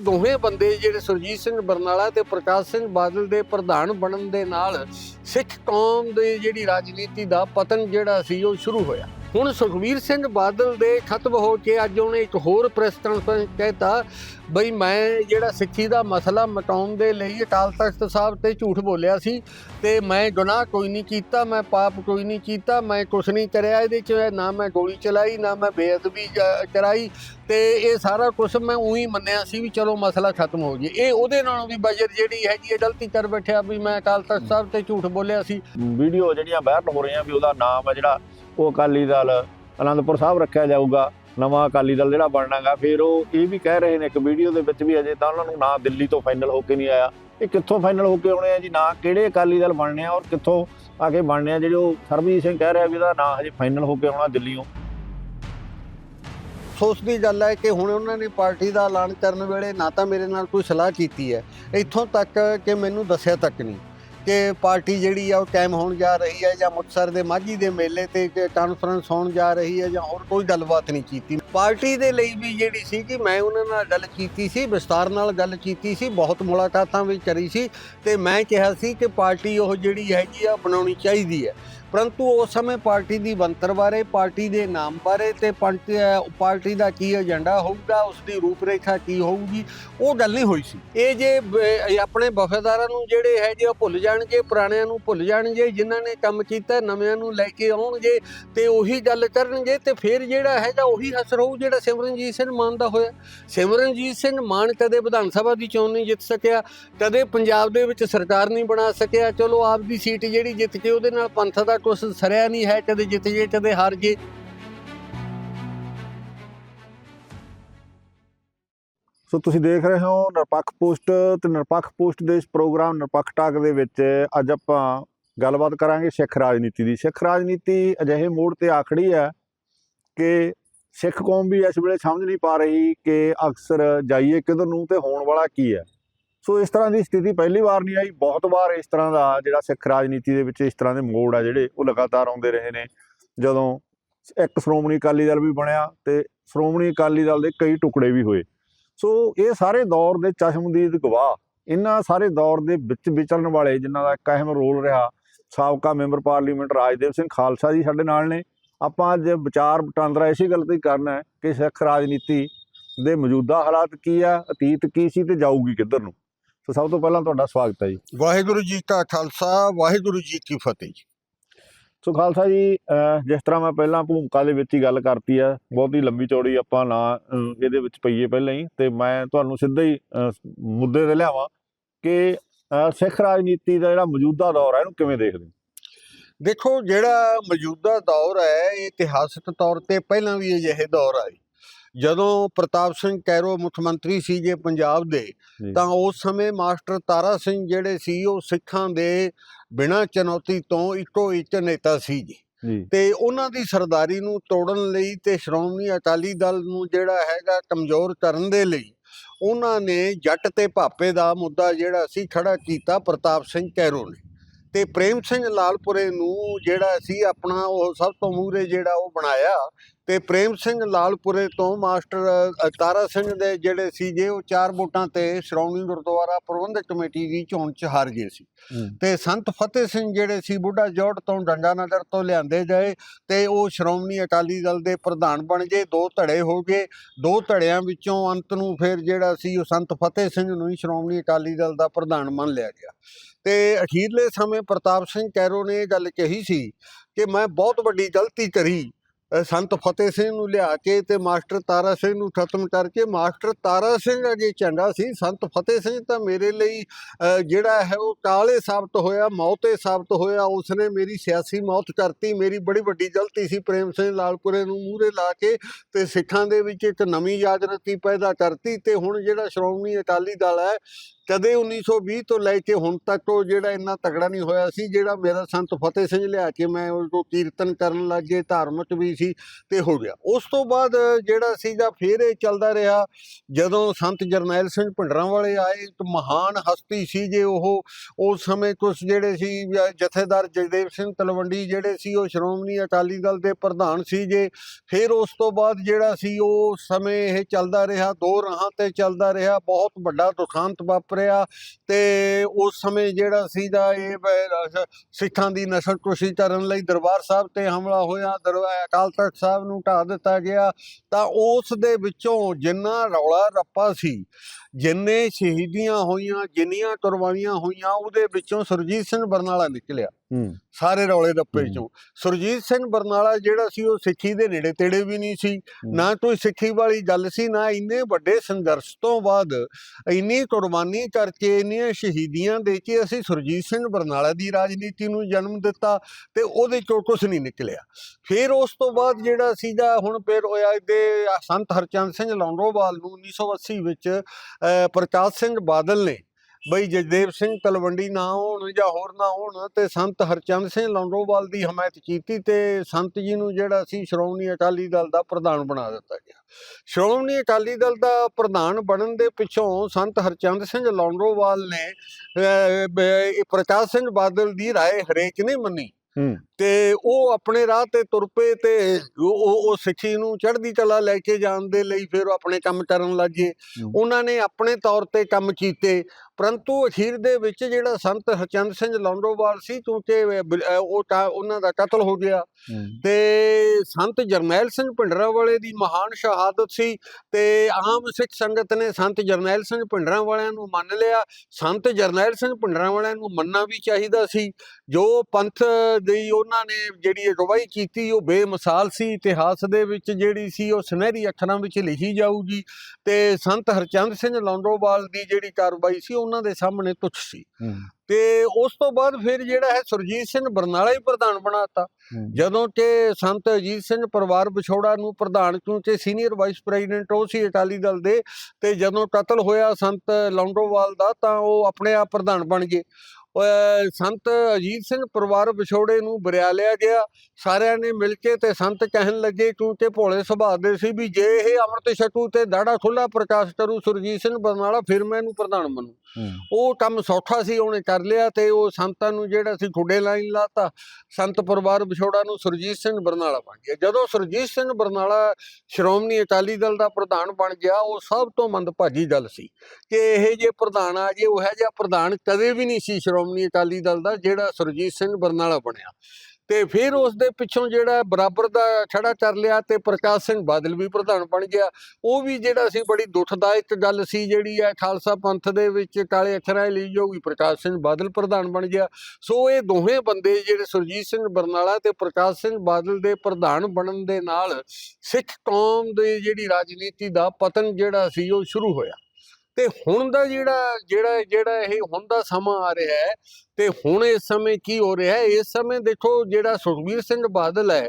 ਦੋਹੇ ਬੰਦੇ ਜਿਹੜੇ ਸੁਰਜੀਤ ਸਿੰਘ ਬਰਨਾਲਾ ਤੇ ਪ੍ਰਕਾਸ਼ ਸਿੰਘ ਬਾਦਲ ਦੇ ਪ੍ਰਧਾਨ ਬਣਨ ਦੇ ਨਾਲ ਸਿੱਖ ਕੌਮ ਦੇ ਜਿਹੜੀ ਰਾਜਨੀਤੀ ਦਾ ਪਤਨ ਜਿਹੜਾ ਸੀ ਉਹ ਸ਼ੁਰੂ ਹੋਇਆ। ਹੁਣ ਸੁਖਵੀਰ ਸਿੰਘ ਬਾਦਲ ਦੇ ਖਤਮ ਹੋ ਕੇ ਅੱਜ ਉਹਨੇ ਇੱਕ ਹੋਰ ਪ੍ਰੈਸ ਕਾਨਫਰੰਸ ਕਹਿਤਾ, ਬਈ ਮੈਂ ਜਿਹੜਾ ਸਿੱਖੀ ਦਾ ਮਸਲਾ ਮਟਾਉਣ ਦੇ ਲਈ ਅਕਾਲ ਤਖਤ ਸਾਹਿਬ ਤੇ ਝੂਠ ਬੋਲਿਆ ਸੀ ਤੇ ਮੈਂ ਗੁਨਾਹ ਕੋਈ ਨਹੀਂ ਕੀਤਾ, ਮੈਂ ਪਾਪ ਕੋਈ ਨਹੀਂ ਕੀਤਾ, ਮੈਂ ਕੁਛ ਨਹੀਂ ਕਰਿਆ ਇਹਦੇ ਚ, ਨਾ ਮੈਂ ਗੋਲੀ ਚਲਾਈ, ਨਾ ਮੈਂ ਬੇਅਦਬੀ ਕਰਾਈ ਤੇ ਇਹ ਸਾਰਾ ਕੁਝ ਮੈਂ ਉਹੀ ਮੰਨਿਆ ਸੀ ਵੀ ਚਲੋ ਮਸਲਾ ਖਤਮ ਹੋ ਜੇ। ਇਹ ਉਹਦੇ ਨਾਲੋਂ ਵੀ ਬਜਟ ਜਿਹੜੀ ਹੈਗੀ ਹੈ, ਗਲਤੀ ਕਰ ਬੈਠਿਆ ਵੀ ਮੈਂ ਅਕਾਲ ਤਖਤ ਸਾਹਿਬ ਤੇ ਝੂਠ ਬੋਲਿਆ ਸੀ। ਵੀਡੀਓ ਜਿਹੜੀਆਂ ਵਾਇਰਲ ਹੋ ਰਹੀਆਂ ਵੀ ਉਹਦਾ ਨਾਮ ਹੈ ਜਿਹੜਾ ਉਹ ਅਕਾਲੀ ਦਲ, ਅਨੰਦਪੁਰ ਸਾਹਿਬ ਰੱਖਿਆ ਜਾਊਗਾ, ਨਵਾਂ ਅਕਾਲੀ ਦਲ ਜਿਹੜਾ ਬਣਨਾਗਾ। ਫਿਰ ਉਹ ਇਹ ਵੀ ਕਹਿ ਰਹੇ ਨੇ ਇੱਕ ਵੀਡੀਓ ਦੇ ਵਿੱਚ ਵੀ ਅਜੇ ਤਾਂ ਉਹਨਾਂ ਨੂੰ ਨਾ ਦਿੱਲੀ ਤੋਂ ਫਾਈਨਲ ਹੋ ਕੇ ਨਹੀਂ ਆਇਆ। ਇਹ ਕਿੱਥੋਂ ਫਾਈਨਲ ਹੋ ਕੇ ਆਉਣੇ ਆ ਜੀ? ਨਾ ਕਿਹੜੇ ਅਕਾਲੀ ਦਲ ਬਣਨੇ ਆ ਔਰ ਕਿੱਥੋਂ ਆ ਕੇ ਬਣਨੇ ਆ? ਜਿਹੜੇ ਉਹ ਸਰਬਜੀਤ ਸਿੰਘ ਕਹਿ ਰਿਹਾ ਵੀ ਇਹਦਾ ਨਾਂ ਹਜੇ ਫਾਈਨਲ ਹੋ ਕੇ ਆਉਣਾ ਦਿੱਲੀੋਂ ਅਫਸੋਸ ਦੀ ਗੱਲ ਹੈ ਕਿ ਹੁਣ ਉਹਨਾਂ ਨੇ ਪਾਰਟੀ ਦਾ ਐਲਾਨ ਕਰਨ ਵੇਲੇ ਨਾ ਤਾਂ ਮੇਰੇ ਨਾਲ ਕੋਈ ਸਲਾਹ ਕੀਤੀ ਹੈ। ਇੱਥੋਂ ਤੱਕ ਕਿ ਮੈਨੂੰ ਦੱਸਿਆ ਤੱਕ ਨਹੀਂ। ਕਿ ਪਾਰਟੀ ਜਿਹੜੀ ਆ ਉਹ ਕਾਇਮ ਹੋਣ ਜਾ ਰਹੀ ਹੈ ਜਾਂ ਮੁਕਤਸਰ ਦੇ ਮਾਝੀ ਦੇ ਮੇਲੇ ਤੇ ਕਾਨਫਰੰਸ ਹੋਣ ਜਾ ਰਹੀ ਹੈ ਜਾਂ ਹੋਰ ਕੋਈ ਗੱਲਬਾਤ ਨਹੀਂ ਕੀਤੀ। ਪਾਰਟੀ ਦੇ ਲਈ ਵੀ ਜਿਹੜੀ ਸੀ ਕਿ ਮੈਂ ਉਹਨਾਂ ਨਾਲ ਗੱਲ ਕੀਤੀ ਸੀ ਵਿਸਤਾਰ ਨਾਲ ਗੱਲ ਕੀਤੀ ਸੀ, ਬਹੁਤ ਮੁਲਾਕਾਤਾਂ ਵੀ ਕਰੀ ਸੀ ਤੇ ਮੈਂ ਕਿਹਾ ਸੀ ਕਿ ਪਾਰਟੀ ਉਹ ਜਿਹੜੀ ਹੈਗੀ ਆ ਬਣਾਉਣੀ ਚਾਹੀਦੀ ਹੈ। ਪਰੰਤੂ ਉਸ ਸਮੇਂ ਪਾਰਟੀ ਦੀ ਬੰਤਰ ਬਾਰੇ, ਪਾਰਟੀ ਦੇ ਨਾਮ ਬਾਰੇ ਤੇ ਪਾਰਟੀ ਪਾਰਟੀ ਦਾ ਕੀ ਏਜੰਡਾ ਹੋਊਗਾ, ਉਸ ਦੀ ਰੂਪਰੇਖਾ ਕੀ ਹੋਊਗੀ, ਉਹ ਗੱਲ ਨਹੀਂ ਹੋਈ ਸੀ। ਇਹ ਜੇ ਆਪਣੇ ਵਫਾਦਾਰਾਂ ਨੂੰ ਜਿਹੜੇ ਹੈ ਜੇ ਉਹ ਭੁੱਲ ਜਾਣਗੇ, ਪੁਰਾਣਿਆਂ ਨੂੰ ਭੁੱਲ ਜਾਣਗੇ, ਜਿਨ੍ਹਾਂ ਨੇ ਕੰਮ ਕੀਤਾ, ਨਵਿਆਂ ਨੂੰ ਲੈ ਕੇ ਆਉਣਗੇ ਤੇ ਉਹੀ ਗੱਲ ਕਰਨਗੇ ਤੇ ਫਿਰ ਜਿਹੜਾ ਹੈਗਾ, ਉਹੀ ਅਸਰ ਹੋਊ ਜਿਹੜਾ ਸਿਮਰਨਜੀਤ ਸਿੰਘ ਮਾਨ ਦਾ ਹੋਇਆ। ਸਿਮਰਨਜੀਤ ਸਿੰਘ ਮਾਨ ਕਦੇ ਵਿਧਾਨ ਸਭਾ ਦੀ ਚੋਣ ਨਹੀਂ ਜਿੱਤ ਸਕਿਆ, ਕਦੇ ਪੰਜਾਬ ਦੇ ਵਿੱਚ ਸਰਕਾਰ ਨਹੀਂ ਬਣਾ ਸਕਿਆ। ਚਲੋ ਆਪ ਦੀ ਸੀਟ ਜਿਹੜੀ ਜਿੱਤ ਕੇ ਉਹਦੇ ਨਾਲ ਪੰਥ ਦਾ ਕੁਝ ਸਰਿਆ ਨਹੀਂ ਹੈ, ਕਦੇ ਜਿੱਤ ਜੇ ਕਦੇ ਹਾਰ ਜੇ ਸੋ ਤੁਸੀਂ ਦੇਖ ਰਹੇ ਹੋ ਨਿਰਪੱਖ ਪੋਸਟ ਤੇ ਨਿਰਪੱਖ ਪੋਸਟ ਦੇ ਇਸ ਪ੍ਰੋਗਰਾਮ ਨਿਰਪੱਖ ਟਾਕ ਦੇ ਵਿੱਚ ਅੱਜ ਆਪਾਂ ਗੱਲਬਾਤ ਕਰਾਂਗੇ ਸਿੱਖ ਰਾਜਨੀਤੀ ਦੀ। ਸਿੱਖ ਰਾਜਨੀਤੀ ਅਜਿਹੇ ਮੋੜ ਤੇ ਆਖੜੀ ਹੈ ਕਿ ਸਿੱਖ ਕੌਮ ਵੀ ਇਸ ਵੇਲੇ ਸਮਝ ਨਹੀਂ ਪਾ ਰਹੀ ਕਿ ਅਕਸਰ ਜਾਈਏ ਕਿਧਰ ਨੂੰ ਤੇ ਹੋਣ ਵਾਲਾ ਕੀ ਹੈ। ਸੋ ਇਸ ਤਰ੍ਹਾਂ ਦੀ ਸਥਿਤੀ ਪਹਿਲੀ ਵਾਰ ਨਹੀਂ ਆਈ, ਬਹੁਤ ਵਾਰ ਇਸ ਤਰ੍ਹਾਂ ਦਾ ਜਿਹੜਾ ਸਿੱਖ ਰਾਜਨੀਤੀ ਦੇ ਵਿੱਚ ਇਸ ਤਰ੍ਹਾਂ ਦੇ ਮੋੜ ਆ ਜਿਹੜੇ ਉਹ ਲਗਾਤਾਰ ਆਉਂਦੇ ਰਹੇ ਨੇ। ਜਦੋਂ ਇੱਕ ਸ਼੍ਰੋਮਣੀ ਅਕਾਲੀ ਦਲ ਵੀ ਬਣਿਆ ਤੇ ਸ਼੍ਰੋਮਣੀ ਅਕਾਲੀ ਦਲ ਦੇ ਕਈ ਟੁਕੜੇ ਵੀ ਹੋਏ। ਸੋ ਇਹ ਸਾਰੇ ਦੌਰ ਦੇ ਚਸ਼ਮਦੀਦ ਗਵਾਹ, ਇਹਨਾਂ ਸਾਰੇ ਦੌਰ ਦੇ ਵਿੱਚ ਵਿਚਰਨ ਵਾਲੇ ਜਿਨ੍ਹਾਂ ਦਾ ਇੱਕ ਅਹਿਮ ਰੋਲ ਰਿਹਾ, ਸਾਬਕਾ ਮੈਂਬਰ ਪਾਰਲੀਮੈਂਟ ਰਾਜਦੇਵ ਸਿੰਘ ਖਾਲਸਾ ਜੀ ਸਾਡੇ ਨਾਲ ਨੇ। ਆਪਾਂ ਅੱਜ ਵਿਚਾਰ ਵਟਾਂਦਰਾ ਇਸੇ ਗੱਲ ਤੇ ਕਰਨਾ ਹੈ ਕਿ ਸਿੱਖ ਰਾਜਨੀਤੀ ਦੇ ਮੌਜੂਦਾ ਹਾਲਾਤ ਕੀ ਆ, ਅਤੀਤ ਕੀ ਸੀ ਤੇ ਜਾਊਗੀ ਕਿੱਧਰ ਨੂੰ? ਸੋ ਸਭ ਤੋਂ ਪਹਿਲਾਂ ਤੁਹਾਡਾ ਸਵਾਗਤ ਹੈ ਜੀ। ਵਾਹਿਗੁਰੂ ਜੀ ਕਾ ਖਾਲਸਾ ਵਾਹਿਗੁਰੂ ਜੀ ਕੀ ਫਤਿਹ ਸੋ ਖਾਲਸਾ ਜੀ ਜਿਸ ਤਰ੍ਹਾਂ ਮੈਂ ਪਹਿਲਾਂ ਭੂਮਿਕਾ ਦੇ ਵਿੱਚ ਹੀ ਗੱਲ ਕਰਤੀ ਆ ਬਹੁਤੀ ਲੰਬੀ ਚੌੜੀ ਆਪਾਂ ਨਾ ਇਹਦੇ ਵਿੱਚ ਪਈਏ ਪਹਿਲਾਂ ਹੀ ਤੇ ਮੈਂ ਤੁਹਾਨੂੰ ਸਿੱਧਾ ਹੀ ਮੁੱਦੇ ਤੇ ਲਿਆਵਾਂ ਕਿ ਸਿੱਖ ਰਾਜਨੀਤੀ ਦਾ ਜਿਹੜਾ ਮੌਜੂਦਾ ਦੌਰ ਹੈ ਇਹਨੂੰ ਕਿਵੇਂ ਦੇਖਦੇ ਹੋ? ਦੇਖੋ ਜਿਹੜਾ ਮੌਜੂਦਾ ਦੌਰ ਹੈ ਇਤਿਹਾਸਕ ਤੌਰ ਤੇ ਪਹਿਲਾਂ ਵੀ ਅਜਿਹੇ ਦੌਰ ਆਏ। ਜਦੋਂ ਪ੍ਰਤਾਪ ਸਿੰਘ ਕੈਰੋ ਮੁੱਖ ਮੰਤਰੀ ਸੀ ਜੇ ਪੰਜਾਬ ਦੇ। ਤਾਂ ਉਸ ਸਮੇਂ ਮਾਸਟਰ ਤਾਰਾ ਸਿੰਘ ਜਿਹੜੇ ਸੀ ਉਹ ਸਿੱਖਾਂ ਦੇ ਬਿਨਾਂ ਚੁਣੌਤੀ ਤੋਂ ਇੱਕੋ ਇੱਕ ਨੇਤਾ ਸੀ ਜੀ। ਤੇ ਉਹਨਾਂ ਦੀ ਸਰਦਾਰੀ ਨੂੰ ਤੋੜਨ ਲਈ ਤੇ ਸ਼੍ਰੋਮਣੀ ਅਕਾਲੀ ਦਲ ਨੂੰ ਜਿਹੜਾ ਹੈਗਾ ਕਮਜ਼ੋਰ ਕਰਨ ਦੇ ਲਈ ਉਹਨਾਂ ਨੇ ਜੱਟ ਤੇ ਭਾਪੇ ਦਾ ਮੁੱਦਾ ਜਿਹੜਾ ਸੀ ਖੜਾ ਕੀਤਾ ਪ੍ਰਤਾਪ ਸਿੰਘ ਕੈਰੋ ਨੇ। ਤੇ ਪ੍ਰੇਮ ਸਿੰਘ ਲਾਲਪੁਰੇ ਨੂੰ ਜਿਹੜਾ ਸੀ ਆਪਣਾ ਉਹ ਸਭ ਤੋਂ ਮੂਹਰੇ ਜਿਹੜਾ ਉਹ ਬਣਾਇਆ ਤੇ ਪ੍ਰੇਮ ਸਿੰਘ ਲਾਲਪੁਰੇ ਤੋਂ ਮਾਸਟਰ ਤਾਰਾ ਸਿੰਘ ਦੇ ਜਿਹੜੇ ਸੀ ਜੇ ਉਹ ਚਾਰ ਵੋਟਾਂ ਤੇ ਸ਼੍ਰੋਮਣੀ ਗੁਰਦੁਆਰਾ ਪ੍ਰਬੰਧਕ ਕਮੇਟੀ ਦੀ ਚੋਣ ਚ ਹਾਰ ਗਏ ਸੀ। ਤੇ ਸੰਤ ਫਤਿਹ ਸਿੰਘ ਜਿਹੜੇ ਸੀ ਬੁੱਢਾ ਜੋੜ ਤੋਂ ਡੰਡਾ ਨਗਰ ਤੋਂ ਲਿਆਂਦੇ ਗਏ ਤੇ ਉਹ ਸ਼੍ਰੋਮਣੀ ਅਕਾਲੀ ਦਲ ਦੇ ਪ੍ਰਧਾਨ ਬਣ ਗਏ ਦੋ ਧੜੇ ਹੋ ਗਏ। ਦੋ ਧੜਿਆਂ ਵਿੱਚੋਂ ਅੰਤ ਨੂੰ ਫਿਰ ਜਿਹੜਾ ਸੀ ਉਹ ਸੰਤ ਫਤਿਹ ਸਿੰਘ ਨੂੰ ਹੀ ਸ਼੍ਰੋਮਣੀ ਅਕਾਲੀ ਦਲ ਦਾ ਪ੍ਰਧਾਨ ਮੰਨ ਲਿਆ ਗਿਆ। ਤੇ ਅਖੀਰਲੇ ਸਮੇਂ ਪ੍ਰਤਾਪ ਸਿੰਘ ਕੈਰੋ ਨੇ ਇਹ ਗੱਲ ਕਹੀ ਸੀ ਕਿ ਮੈਂ ਬਹੁਤ ਵੱਡੀ ਗਲਤੀ ਕਰੀ ਸੰਤ ਫਤਿਹ ਸਿੰਘ ਨੂੰ ਲਿਆ ਕੇ ਤੇ ਮਾਸਟਰ ਤਾਰਾ ਸਿੰਘ ਨੂੰ ਖਤਮ ਕਰਕੇ ਮਾਸਟਰ ਤਾਰਾ ਸਿੰਘ ਅਜੇ ਝੰਡਾ ਸੀ, ਸੰਤ ਫਤਿਹ ਸਿੰਘ ਤਾਂ ਮੇਰੇ ਲਈ ਜਿਹੜਾ ਹੈ ਉਹ ਕਾਲੇ ਸਾਬਤ ਹੋਇਆ, ਮੌਤੇ ਸਾਬਤ ਹੋਇਆ, ਉਸਨੇ ਮੇਰੀ ਸਿਆਸੀ ਮੌਤ ਕਰਤੀ, ਮੇਰੀ ਬੜੀ ਵੱਡੀ ਗਲਤੀ ਸੀ ਪ੍ਰੇਮ ਸਿੰਘ ਲਾਲਪੁਰੇ ਨੂੰ ਮੂਹਰੇ ਲਾ ਕੇ ਤੇ ਸਿੱਖਾਂ ਦੇ ਵਿੱਚ ਇੱਕ ਨਵੀਂ ਰਾਜਨੀਤੀ ਪੈਦਾ ਕਰਤੀ ਤੇ ਹੁਣ ਜਿਹੜਾ ਸ਼੍ਰੋਮਣੀ ਅਕਾਲੀ ਦਲ ਹੈ ਕਦੇ 1920 ਤੋਂ ਲੈ ਕੇ ਹੁਣ ਤੱਕ ਉਹ ਜਿਹੜਾ ਇੰਨਾ ਤਗੜਾ ਨਹੀਂ ਹੋਇਆ ਸੀ, ਜਿਹੜਾ ਮੇਰਾ ਸੰਤ ਫਤਿਹ ਸਿੰਘ ਲਿਆ ਕੇ ਮੈਂ ਉਹ ਤੋਂ ਕੀਰਤਨ ਕਰਨ ਲੱਗੇ ਧਾਰਮਿਕ ਵੀ ਸੀ ਤੇ ਹੋ ਗਿਆ। ਉਸ ਤੋਂ ਬਾਅਦ ਜਿਹੜਾ ਸੀਗਾ ਫਿਰ ਇਹ ਚੱਲਦਾ ਰਿਹਾ। ਜਦੋਂ ਸੰਤ ਜਰਨੈਲ ਸਿੰਘ ਭਿੰਡਰਾਂ ਵਾਲੇ ਆਏ, ਇੱਕ ਮਹਾਨ ਹਸਤੀ ਸੀ ਜੇ ਉਹ, ਉਸ ਸਮੇਂ ਕੁਝ ਜਿਹੜੇ ਸੀ ਜਥੇਦਾਰ ਜਗਦੇਵ ਸਿੰਘ ਤਲਵੰਡੀ ਜਿਹੜੇ ਸੀ, ਉਹ ਸ਼੍ਰੋਮਣੀ ਅਕਾਲੀ ਦਲ ਦੇ ਪ੍ਰਧਾਨ ਸੀ ਜੇ। ਫਿਰ ਉਸ ਤੋਂ ਬਾਅਦ ਜਿਹੜਾ ਸੀ, ਉਹ ਸਮੇਂ ਇਹ ਚੱਲਦਾ ਰਿਹਾ, ਦੋ ਰਾਹਾਂ ਤੇ ਚੱਲਦਾ ਰਿਹਾ। ਬਹੁਤ ਵੱਡਾ ਦੁਖਾਂਤ ਵਾਪਰ ਵਾਪਰਿਆ ਤੇ ਉਸ ਸਮੇਂ ਜਿਹੜਾ ਸੀਗਾ ਇਹ ਸਿੱਖਾਂ ਦੀ ਨਸਲਕੁਸ਼ੀ ਕਰਨ ਲਈ ਦਰਬਾਰ ਸਾਹਿਬ ਤੇ ਹਮਲਾ ਹੋਇਆ ਦਰਬਾਰ ਅਕਾਲ ਤਖਤ ਸਾਹਿਬ ਨੂੰ ਢਾ ਦਿੱਤਾ ਗਿਆ, ਤਾਂ ਉਸ ਦੇ ਵਿੱਚੋਂ ਜਿੰਨਾ ਰੌਲਾ ਰੱਪਾ ਸੀ, ਜਿੰਨੇ ਸ਼ਹੀਦੀਆਂ ਹੋਈਆਂ, ਜਿੰਨੀਆਂ ਕੁਰਬਾਨੀਆਂ ਹੋਈਆਂ, ਉਹਦੇ ਵਿੱਚੋਂ ਸੁਰਜੀਤ ਸਿੰਘ ਬਰਨਾਲਾ ਨਿਕਲਿਆ। ਸਾਰੇ ਰੌਲੇ ਰੱਪੇ। ਚੋਂ। ਸੁਰਜੀਤ ਸਿੰਘ ਬਰਨਾਲਾ ਜਿਹੜਾ ਸੀ ਉਹ ਸਿੱਖੀ ਦੇ ਨੇੜੇ ਤੇੜੇ ਵੀ ਨਹੀਂ ਸੀ। ਨਾ ਕੋਈ ਸਿੱਖੀ ਵਾਲੀ ਗੱਲ ਸੀ ਨਾ ਇੰਨੇ ਵੱਡੇ ਸੰਘਰਸ਼ ਤੋਂ ਬਾਅਦ ਇੰਨੀ ਕੁਰਬਾਨੀ ਕਰਕੇ ਇੰਨੀਆਂ ਸ਼ਹੀਦੀਆਂ ਦੇ ਕੇ ਅਸੀਂ ਸੁਰਜੀਤ ਸਿੰਘ ਬਰਨਾਲਾ ਦੀ ਰਾਜਨੀਤੀ ਨੂੰ ਜਨਮ ਦਿੱਤਾ ਤੇ ਉਹਦੇ ਚੋਂ ਕੁਝ ਨਹੀਂ ਨਿਕਲਿਆ। ਫਿਰ ਉਸ ਤੋਂ ਬਾਅਦ ਜਿਹੜਾ ਸੀਗਾ ਹੁਣ ਫਿਰ ਹੋਇਆ ਇਹਦੇ ਸੰਤ ਹਰਚੰਦ ਸਿੰਘ ਲੌਂਗੋਵਾਲ ਨੂੰ 1980 ਵਿੱਚ ਪ੍ਰਕਾਸ਼ ਸਿੰਘ ਬਾਦਲ ਨੇ ਬਈ ਜਗਦੇਵ ਸਿੰਘ ਤਲਵੰਡੀ ਨਾ ਹੋਣ ਜਾਂ ਹੋਰ ਨਾ ਹੋਣ ਤੇ ਸੰਤ ਹਰਚੰਦ ਸਿੰਘ ਲੌਂਗੋਵਾਲ ਦੀ ਹਮਾਇਤ ਕੀਤੀ ਤੇ ਸੰਤ ਜੀ ਨੂੰ ਜਿਹੜਾ ਸੀ ਸ਼੍ਰੋਮਣੀ ਅਕਾਲੀ ਦਲ ਦਾ ਪ੍ਰਧਾਨ ਬਣਾ ਦਿੱਤਾ ਗਿਆ। ਸ਼੍ਰੋਮਣੀ ਅਕਾਲੀ ਦਲ ਦਾ ਪ੍ਰਧਾਨ ਬਣਨ ਦੇ ਪਿੱਛੋਂ ਸੰਤ ਹਰਚੰਦ ਸਿੰਘ ਲੌਂਗੋਵਾਲ ਨੇ ਪ੍ਰਕਾਸ਼ ਸਿੰਘ ਬਾਦਲ ਦੀ ਰਾਏ ਹਰੇਕ ਨੇ ਮੰਨੀ। ਤੇ ਉਹ ਆਪਣੇ ਰਾਹ ਤੇ ਤੁਰ ਪਏ ਤੇ ਉਹ ਉਹ- ਸਿੱਖੀ ਨੂੰ ਚੜ੍ਹਦੀ ਕਲਾ ਲੈ ਕੇ ਜਾਣ ਦੇ ਲਈ ਫਿਰ ਆਪਣੇ ਕੰਮ ਕਰਨ ਲੱਗੇ। ਉਹਨਾਂ ਨੇ ਆਪਣੇ ਤੌਰ ਤੇ ਕੰਮ ਕੀਤੇ। ਪਰੰਤੂ ਅਖੀਰ ਦੇ ਵਿੱਚ ਜਿਹੜਾ ਸੰਤ ਹਰਚੰਦ ਸਿੰਘ ਲੌਂਗੋਵਾਲ ਸੀ ਕਿਉਂਕਿ ਉਹ ਤਾਂ ਉਹਨਾਂ ਦਾ ਕਤਲ ਹੋ ਗਿਆ। ਤੇ ਸੰਤ ਜਰਨੈਲ ਸਿੰਘ ਭਿੰਡਰਾਂ ਵਾਲੇ ਦੀ ਮਹਾਨ ਸ਼ਹਾਦਤ ਸੀ ਤੇ ਆਮ ਸਿੱਖ ਸੰਗਤ ਨੇ ਸੰਤ ਜਰਨੈਲ ਸਿੰਘ ਭਿੰਡਰਾਂ ਵਾਲਿਆਂ ਨੂੰ ਮੰਨ ਲਿਆ। ਸੰਤ ਜਰਨੈਲ ਸਿੰਘ ਭਿੰਡਰਾਂ ਵਾਲਿਆਂ ਨੂੰ ਮੰਨਣਾ ਵੀ ਚਾਹੀਦਾ ਸੀ। ਜੋ ਪੰਥ ਦੀ ਉਹਨਾਂ ਨੇ ਜਿਹੜੀ ਅਗਵਾਈ ਕੀਤੀ ਉਹ ਬੇਮਿਸਾਲ ਸੀ। ਇਤਿਹਾਸ ਦੇ ਵਿੱਚ ਜਿਹੜੀ ਸੀ ਉਹ ਸੁਨਹਿਰੀ ਅੱਖਰਾਂ ਵਿੱਚ ਲਿਖੀ ਜਾਊਗੀ। ਤੇ ਸੰਤ ਹਰਚੰਦ ਸਿੰਘ ਲੌਂਗੋਵਾਲ ਦੀ ਜਿਹੜੀ ਕਾਰਵਾਈ ਸੀ ਉਹਨਾਂ ਦੇ ਸਾਹਮਣੇ ਤੁੱਛ ਸੀ। ਤੇ ਉਸ ਤੋਂ ਬਾਅਦ ਫਿਰ ਜਿਹੜਾ ਹੈ ਸੁਰਜੀਤ ਸਿੰਘ ਬਰਨਾਲਾ ਹੀ ਪ੍ਰਧਾਨ ਬਣਾਤਾ। ਜਦੋਂ ਕਿ ਸੰਤ ਅਜੀਤ ਸਿੰਘ ਪਰਿਵਾਰ ਵਿਛੋੜਾ ਨੂੰ ਪ੍ਰਧਾਨ ਕਿਉਂਕਿ ਸੀਨੀਅਰ ਵਾਈਸ ਪ੍ਰੈਜ਼ੀਡੈਂਟ ਉਹ ਸੀ ਅਕਾਲੀ ਦਲ ਦੇ। ਤੇ ਜਦੋਂ ਕਤਲ ਹੋਇਆ ਸੰਤ ਲੌਂਗੋਵਾਲ ਦਾ ਤਾਂ ਉਹ ਆਪਣੇ ਆਪ ਪ੍ਰਧਾਨ ਬਣ ਗਏ। ਸੰਤ ਅਜੀਤ ਸਿੰਘ ਪਰਿਵਾਰ ਵਿਛੋੜੇ ਨੂੰ ਬਰਿਆ ਲਿਆ ਗਿਆ। ਸਾਰਿਆਂ ਨੇ ਮਿਲ ਕੇ ਤੇ ਸੰਤ ਕਹਿਣ ਲੱਗੇ ਕਿਉਂਕਿ ਭੋਲੇ ਸੁਭਾਅ ਦੇ ਸੀ ਵੀ ਜੇ ਇਹ ਅੰਮ੍ਰਿਤ ਛਕੂ ਤੇ ਦਾੜਾ ਖੁੱਲਾ ਪ੍ਰਕਾਸ਼ ਕਰੂ ਸੁਰਜੀਤ ਸਿੰਘ ਬਰਨਾਲਾ ਫਿਰ ਮੈਂ ਇਹਨੂੰ ਪ੍ਰਧਾਨ ਹੂੰ। ਉਹ ਕੰਮ ਸੌਖਾ ਸੀ ਉਹਨੇ ਕਰ ਲਿਆ ਤੇ ਉਹ ਸੰਤਾਂ ਨੂੰ ਜਿਹੜਾ ਸੀ ਖੁੱਡੇ ਲਾਈਨ ਲਾਤਾ। ਸੰਤ ਪਰਿਵਾਰ ਵਿਛੋੜਾ ਨੂੰ ਸੁਰਜੀਤ ਸਿੰਘ ਬਰਨਾਲਾ ਬਣ ਗਿਆ। ਜਦੋਂ ਸੁਰਜੀਤ ਸਿੰਘ ਬਰਨਾਲਾ ਸ਼੍ਰੋਮਣੀ ਅਕਾਲੀ ਦਲ ਦਾ ਪ੍ਰਧਾਨ ਬਣ ਗਿਆ ਉਹ ਸਭ ਤੋਂ ਮੰਦਭਾਗੀ ਗੱਲ ਸੀ ਕਿ ਇਹ ਜੇ ਪ੍ਰਧਾਨ ਆ ਜੇ ਉਹ ਜਿਹਾ ਪ੍ਰਧਾਨ ਕਦੇ ਵੀ ਨਹੀਂ ਸੀ ਸ਼੍ਰੋਮਣੀ ਸ਼੍ਰੋਮਣੀ ਅਕਾਲੀ ਦਲ ਦਾ ਜਿਹੜਾ ਸੁਰਜੀਤ ਸਿੰਘ ਬਰਨਾਲਾ ਬਣਿਆ। ਤੇ ਫਿਰ ਉਸ ਦੇ ਪਿੱਛੋਂ ਜਿਹੜਾ ਬਰਾਬਰ ਦਾ ਛੜਾ ਕਰ ਲਿਆ ਤੇ ਪ੍ਰਕਾਸ਼ ਸਿੰਘ ਬਾਦਲ ਵੀ ਪ੍ਰਧਾਨ ਬਣ ਗਿਆ। ਉਹ ਵੀ ਜਿਹੜਾ ਸੀ ਬੜੀ ਦੁਖਦਾਇਕ ਗੱਲ ਸੀ ਜਿਹੜੀ ਹੈ, ਖਾਲਸਾ ਪੰਥ ਦੇ ਵਿੱਚ ਕਾਲੇ ਅੱਖਰਾਂ 'ਚ ਲਿਖੀ ਪ੍ਰਕਾਸ਼ ਸਿੰਘ ਬਾਦਲ ਪ੍ਰਧਾਨ ਬਣ ਗਿਆ। ਸੋ ਇਹ ਦੋਹੇ ਬੰਦੇ ਜਿਹੜੇ ਸੁਰਜੀਤ ਸਿੰਘ ਬਰਨਾਲਾ ਤੇ ਪ੍ਰਕਾਸ਼ ਸਿੰਘ ਬਾਦਲ ਦੇ ਪ੍ਰਧਾਨ ਬਣਨ ਦੇ ਨਾਲ ਸਿੱਖ ਕੌਮ ਦੀ ਜਿਹੜੀ ਰਾਜਨੀਤੀ ਦਾ ਪਤਨ ਜਿਹੜਾ ਸੀ ਉਹ ਸ਼ੁਰੂ ਹੋਇਆ। ਤੇ ਹੁਣ ਦਾ ਜਿਹੜਾ ਜਿਹੜਾ ਜਿਹੜਾ ਇਹ ਹੁਣ ਦਾ ਸਮਾਂ ਆ ਰਿਹਾ ਹੈ, ਤੇ ਹੁਣ ਇਸ ਸਮੇਂ ਕੀ ਹੋ ਰਿਹਾ ਹੈ? ਇਸ ਸਮੇਂ ਦੇਖੋ ਜਿਹੜਾ ਸੁਖਬੀਰ ਸਿੰਘ ਬਾਦਲ ਹੈ,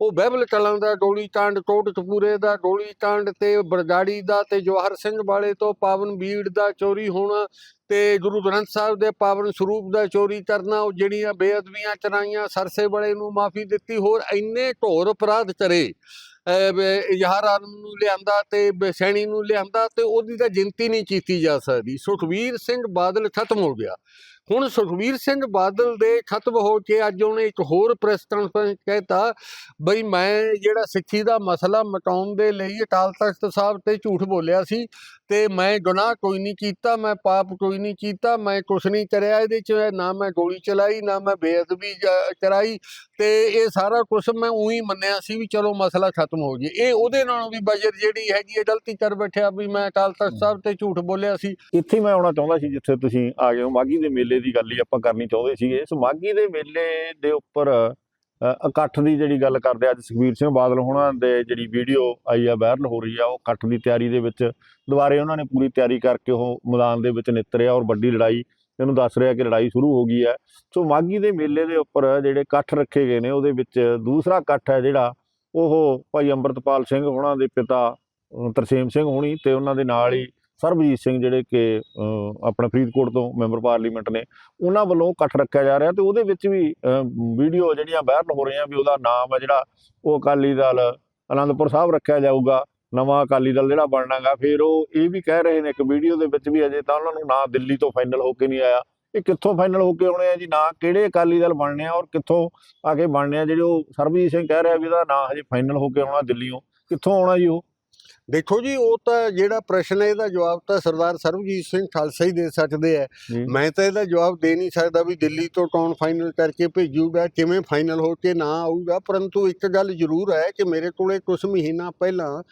ਉਹ ਬਹਿਬਲ ਕਲਾਂ ਦਾ ਗੋਲੀ ਕਾਂਡ ਕੋਟਕਪੂਰੇ ਦਾ ਡੋਲੀ ਕਾਂਡ ਤੇ ਬਰਗਾੜੀ ਦਾ ਤੇ ਜਵਾਹਰ ਸਿੰਘ ਵਾਲੇ ਤੋਂ ਪਾਵਨ ਬੀੜ ਦਾ ਚੋਰੀ ਹੋਣਾ ਤੇ ਗੁਰੂ ਗ੍ਰੰਥ ਸਾਹਿਬ ਦੇ ਪਾਵਨ ਸਰੂਪ ਦਾ ਚੋਰੀ ਕਰਨਾ, ਉਹ ਜਿਹੜੀਆਂ ਬੇਅਦਬੀਆਂ ਚਰਾਈਆਂ, ਸਰਸੇ ਵਾਲੇ ਨੂੰ ਮਾਫੀ ਦਿੱਤੀ, ਹੋਰ ਇੰਨੇ ਢੋਰ ਅਪਰਾਧ ਕਰੇ। ਅਹ ਇਜ਼ਹਾਰ ਆਲਮ ਨੂੰ ਲਿਆਂਦਾ ਤੇ ਸੈਣੀ ਨੂੰ ਲਿਆਂਦਾ ਤੇ ਉਹਦੀ ਤਾਂ ਗਿਣਤੀ ਨਹੀਂ ਕੀਤੀ ਜਾ ਸਕਦੀ। ਸੁਖਬੀਰ ਸਿੰਘ ਬਾਦਲ ਖਤਮ ਹੋ ਗਿਆ। ਹੁਣ ਸੁਖਬੀਰ ਸਿੰਘ ਬਾਦਲ ਦੇ ਖਤਮ ਹੋ ਕੇ ਅੱਜ ਉਹਨੇ ਇੱਕ ਹੋਰ ਪ੍ਰੈਸ ਕਾਨਫਰੰਸ ਕਹਿਤਾ ਬਈ ਮੈਂ ਜਿਹੜਾ ਸਿੱਖੀ ਦਾ ਮਸਲਾ ਮਟਾਉਣ ਦੇ ਲਈ ਅਕਾਲ ਤਖਤ ਸਾਹਿਬ ਤੇ ਝੂਠ ਬੋਲਿਆ ਸੀ ਤੇ ਮੈਂ ਗੁਨਾਹ ਕੋਈ ਨਹੀਂ ਕੀਤਾ ਮੈਂ ਪਾਪ ਕੋਈ ਨਹੀਂ ਕੀਤਾ ਮੈਂ ਕੁਛ ਨਹੀਂ ਕਰਿਆ ਇਹਦੇ ਚ ਨਾ ਮੈਂ ਗੋਲੀ ਚਲਾਈ ਨਾ ਮੈਂ ਬੇਅਦਬੀ ਕਰਾਈ ਤੇ ਇਹ ਸਾਰਾ ਕੁਝ ਮੈਂ ਉਹੀ ਮੰਨਿਆ ਸੀ ਵੀ ਚਲੋ ਮਸਲਾ ਖਤਮ ਹੋ ਜੇ। ਇਹ ਉਹਦੇ ਨਾਲੋਂ ਵੀ ਬਜਰ ਜਿਹੜੀ ਹੈਗੀ ਹੈ ਗਲਤੀ ਕਰ ਬੈਠਿਆ ਵੀ ਮੈਂ ਅਕਾਲ ਤਖਤ ਸਾਹਿਬ ਤੇ ਝੂਠ ਬੋਲਿਆ ਸੀ। ਇੱਥੇ ਮੈਂ ਆਉਣਾ ਚਾਹੁੰਦਾ ਸੀ ਜਿੱਥੇ ਤੁਸੀਂ ਆ ਗਏ ਹੋ ਮਾਗੀ ਦੇ ਮੇਲੇ ਮੇਲੇ ਦੀ ਗੱਲ ਹੀ ਆਪਾਂ ਕਰਨੀ ਚਾਹੁੰਦੇ ਸੀਗੇ। ਇਸ ਮਾਗੀ ਦੇ ਮੇਲੇ ਦੇ ਉੱਪਰ ਇਕੱਠ ਦੀ ਜਿਹੜੀ ਗੱਲ ਕਰਦੇ ਅੱਜ ਸੁਖਬੀਰ ਸਿੰਘ ਬਾਦਲ ਹੋਣਾ ਦੇ ਜਿਹੜੀ ਵੀਡੀਓ ਆਈ ਆ ਵਾਇਰਲ ਹੋ ਰਹੀ ਆ, ਉਹ ਇਕੱਠ ਦੀ ਤਿਆਰੀ ਦੇ ਵਿੱਚ ਦੁਬਾਰੇ ਉਹਨਾਂ ਨੇ ਪੂਰੀ ਤਿਆਰੀ ਕਰਕੇ ਉਹ ਮੈਦਾਨ ਦੇ ਵਿੱਚ ਨਿਤਰਿਆ ਔਰ ਵੱਡੀ ਲੜਾਈ, ਇਹਨੂੰ ਦੱਸ ਰਿਹਾ ਕਿ ਲੜਾਈ ਸ਼ੁਰੂ ਹੋ ਗਈ ਹੈ। ਸੋ ਮਾਗੀ ਦੇ ਮੇਲੇ ਦੇ ਉੱਪਰ ਜਿਹੜੇ ਇਕੱਠ ਰੱਖੇ ਗਏ ਨੇ, ਉਹਦੇ ਵਿੱਚ ਦੂਸਰਾ ਇਕੱਠ ਹੈ ਜਿਹੜਾ, ਉਹ ਭਾਈ ਅੰਮ੍ਰਿਤਪਾਲ ਸਿੰਘ ਹੋਣਾ ਦੇ ਪਿਤਾ ਤਰਸੇਮ ਸਿੰਘ ਹੋਣੀ ਤੇ ਉਹਨਾਂ ਦੇ ਨਾਲ ਹੀ ਸਰਬਜੀਤ ਸਿੰਘ ਜਿਹੜੇ ਕਿ ਆਪਣੇ ਫਰੀਦਕੋਟ ਤੋਂ ਮੈਂਬਰ ਪਾਰਲੀਮੈਂਟ ਨੇ, ਉਹਨਾਂ ਵੱਲੋਂ ਇਕੱਠ ਰੱਖਿਆ ਜਾ ਰਿਹਾ ਤੇ ਉਹਦੇ ਵਿੱਚ ਵੀ ਵੀਡੀਓ ਜਿਹੜੀਆਂ ਵਾਇਰਲ ਹੋ ਰਹੀਆਂ ਵੀ ਉਹਦਾ ਨਾਮ ਹੈ ਜਿਹੜਾ, ਉਹ ਅਕਾਲੀ ਦਲ, ਅਨੰਦਪੁਰ ਸਾਹਿਬ ਰੱਖਿਆ ਜਾਊਗਾ, ਨਵਾਂ ਅਕਾਲੀ ਦਲ ਜਿਹੜਾ ਬਣਨਾਗਾ, ਫਿਰ ਉਹ ਇਹ ਵੀ ਕਹਿ ਰਹੇ ਨੇ ਇੱਕ ਵੀਡੀਓ ਦੇ ਵਿੱਚ ਵੀ ਅਜੇ ਤਾਂ ਉਹਨਾਂ ਨੂੰ ਨਾ ਦਿੱਲੀ ਤੋਂ ਫਾਈਨਲ ਹੋ ਕੇ ਨਹੀਂ ਆਇਆ। ਇਹ ਕਿੱਥੋਂ ਫਾਈਨਲ ਹੋ ਕੇ ਆਉਣੇ ਆ ਜੀ? ਨਾ ਕਿਹੜੇ ਅਕਾਲੀ ਦਲ ਬਣਨੇ ਆ ਔਰ ਕਿੱਥੋਂ ਆ ਕੇ ਬਣਨੇ ਆ? ਜਿਹੜੇ ਉਹ ਸਰਬਜੀਤ ਸਿੰਘ ਕਹਿ ਰਿਹਾ ਵੀ ਇਹਦਾ ਨਾਂ ਹਜੇ ਫਾਈਨਲ ਹੋ ਕੇ ਆਉਣਾ ਦਿੱਲੀੋਂ ਕਿੱਥੋਂ ਆਉਣਾ ਜੀ ਉਹ? ਦੇਖੋ ਜੀ ਉਹ ਤਾਂ ਜਿਹੜਾ ਪ੍ਰਸ਼ਨ ਹੈ ਇਹਦਾ ਜਵਾਬ ਤਾਂ ਸਰਦਾਰ ਸਰਬਜੀਤ ਸਿੰਘ ਖਾਲਸਾ ਹੀ ਦੇ ਸਕਦੇ ਜੀ। ਮੈਂ ਤਾਂ ਇਹਦਾ ਜਵਾਬ ਦੇ ਨਹੀਂ ਸਕਦਾ ਵੀ ਦਿੱਲੀ ਤੋਂ ਕੌਣ ਫਾਈਨਲ ਕਰਕੇ ਭੇਜੂਗਾ ਕਿਵੇਂ ਫਾਈਨਲ ਹੋ ਕੇ ਨਾ ਆਊਗਾ ਪਰੰਤੂ ਇੱਕ ਗੱਲ ਜ਼ਰੂਰ ਹੈ ਕਿ ਮੇਰੇ ਕੋਲੇ ਕੁਝ ਮਹੀਨਾ ਪਹਿਲਾਂ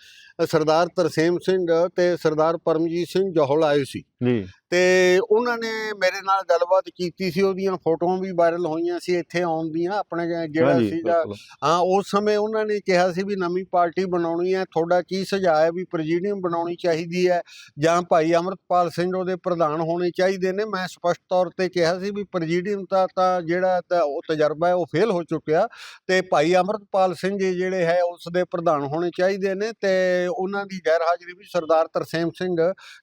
ਸਰਦਾਰ ਤਰਸੇਮ ਸਿੰਘ ਤੇ ਸਰਦਾਰ ਪਰਮਜੀਤ ਸਿੰਘ ਜੋਹਲ ਆਏ ਸੀ। ਜੀ। ਤੇ ਉਹਨਾਂ ਨੇ ਮੇਰੇ ਨਾਲ ਗੱਲਬਾਤ ਕੀਤੀ ਸੀ ਉਹਦੀਆਂ ਫੋਟੋਆਂ ਵੀ ਵਾਇਰਲ ਹੋਈਆਂ ਸੀ ਇੱਥੇ ਆਉਣ ਦੀਆਂ ਆਪਣੇ ਜਿਹੜਾ ਸੀਗਾ। ਹਾਂ ਉਸ ਸਮੇਂ ਉਹਨਾਂ ਨੇ ਕਿਹਾ ਸੀ ਵੀ ਨਵੀਂ ਪਾਰਟੀ ਬਣਾਉਣੀ ਹੈ ਤੁਹਾਡਾ ਕੀ ਸੁਝਾਅ ਹੈ ਵੀ ਪ੍ਰੈਜ਼ੀਡੀਅਮ ਬਣਾਉਣੀ ਚਾਹੀਦੀ ਹੈ ਜਾਂ ਭਾਈ ਅਮਰਤਪਾਲ ਸਿੰਘ ਉਹਦੇ ਪ੍ਰਧਾਨ ਹੋਣੇ ਚਾਹੀਦੇ ਨੇ? ਮੈਂ ਸਪਸ਼ਟ ਤੌਰ ਤੇ ਕਿਹਾ ਸੀ ਵੀ ਪ੍ਰੈਜ਼ੀਡੀਅਮ ਦਾ ਤਾਂ ਜਿਹੜਾ ਤਾਂ ਉਹ ਤਜਰਬਾ ਹੈ ਉਹ ਫੇਲ ਹੋ ਚੁੱਕਿਆ ਤੇ ਭਾਈ ਅਮਰਤਪਾਲ ਸਿੰਘ ਜਿਹੜੇ ਹੈ ਉਸ ਦੇ ਪ੍ਰਧਾਨ ਹੋਣੇ ਚਾਹੀਦੇ ਨੇ ਤੇ ਉਹਨਾਂ ਦੀ ਗੈਰ ਹਾਜ਼ਰੀ ਵਿੱਚ ਸਰਦਾਰ ਤਰਸੇਮ ਸਿੰਘ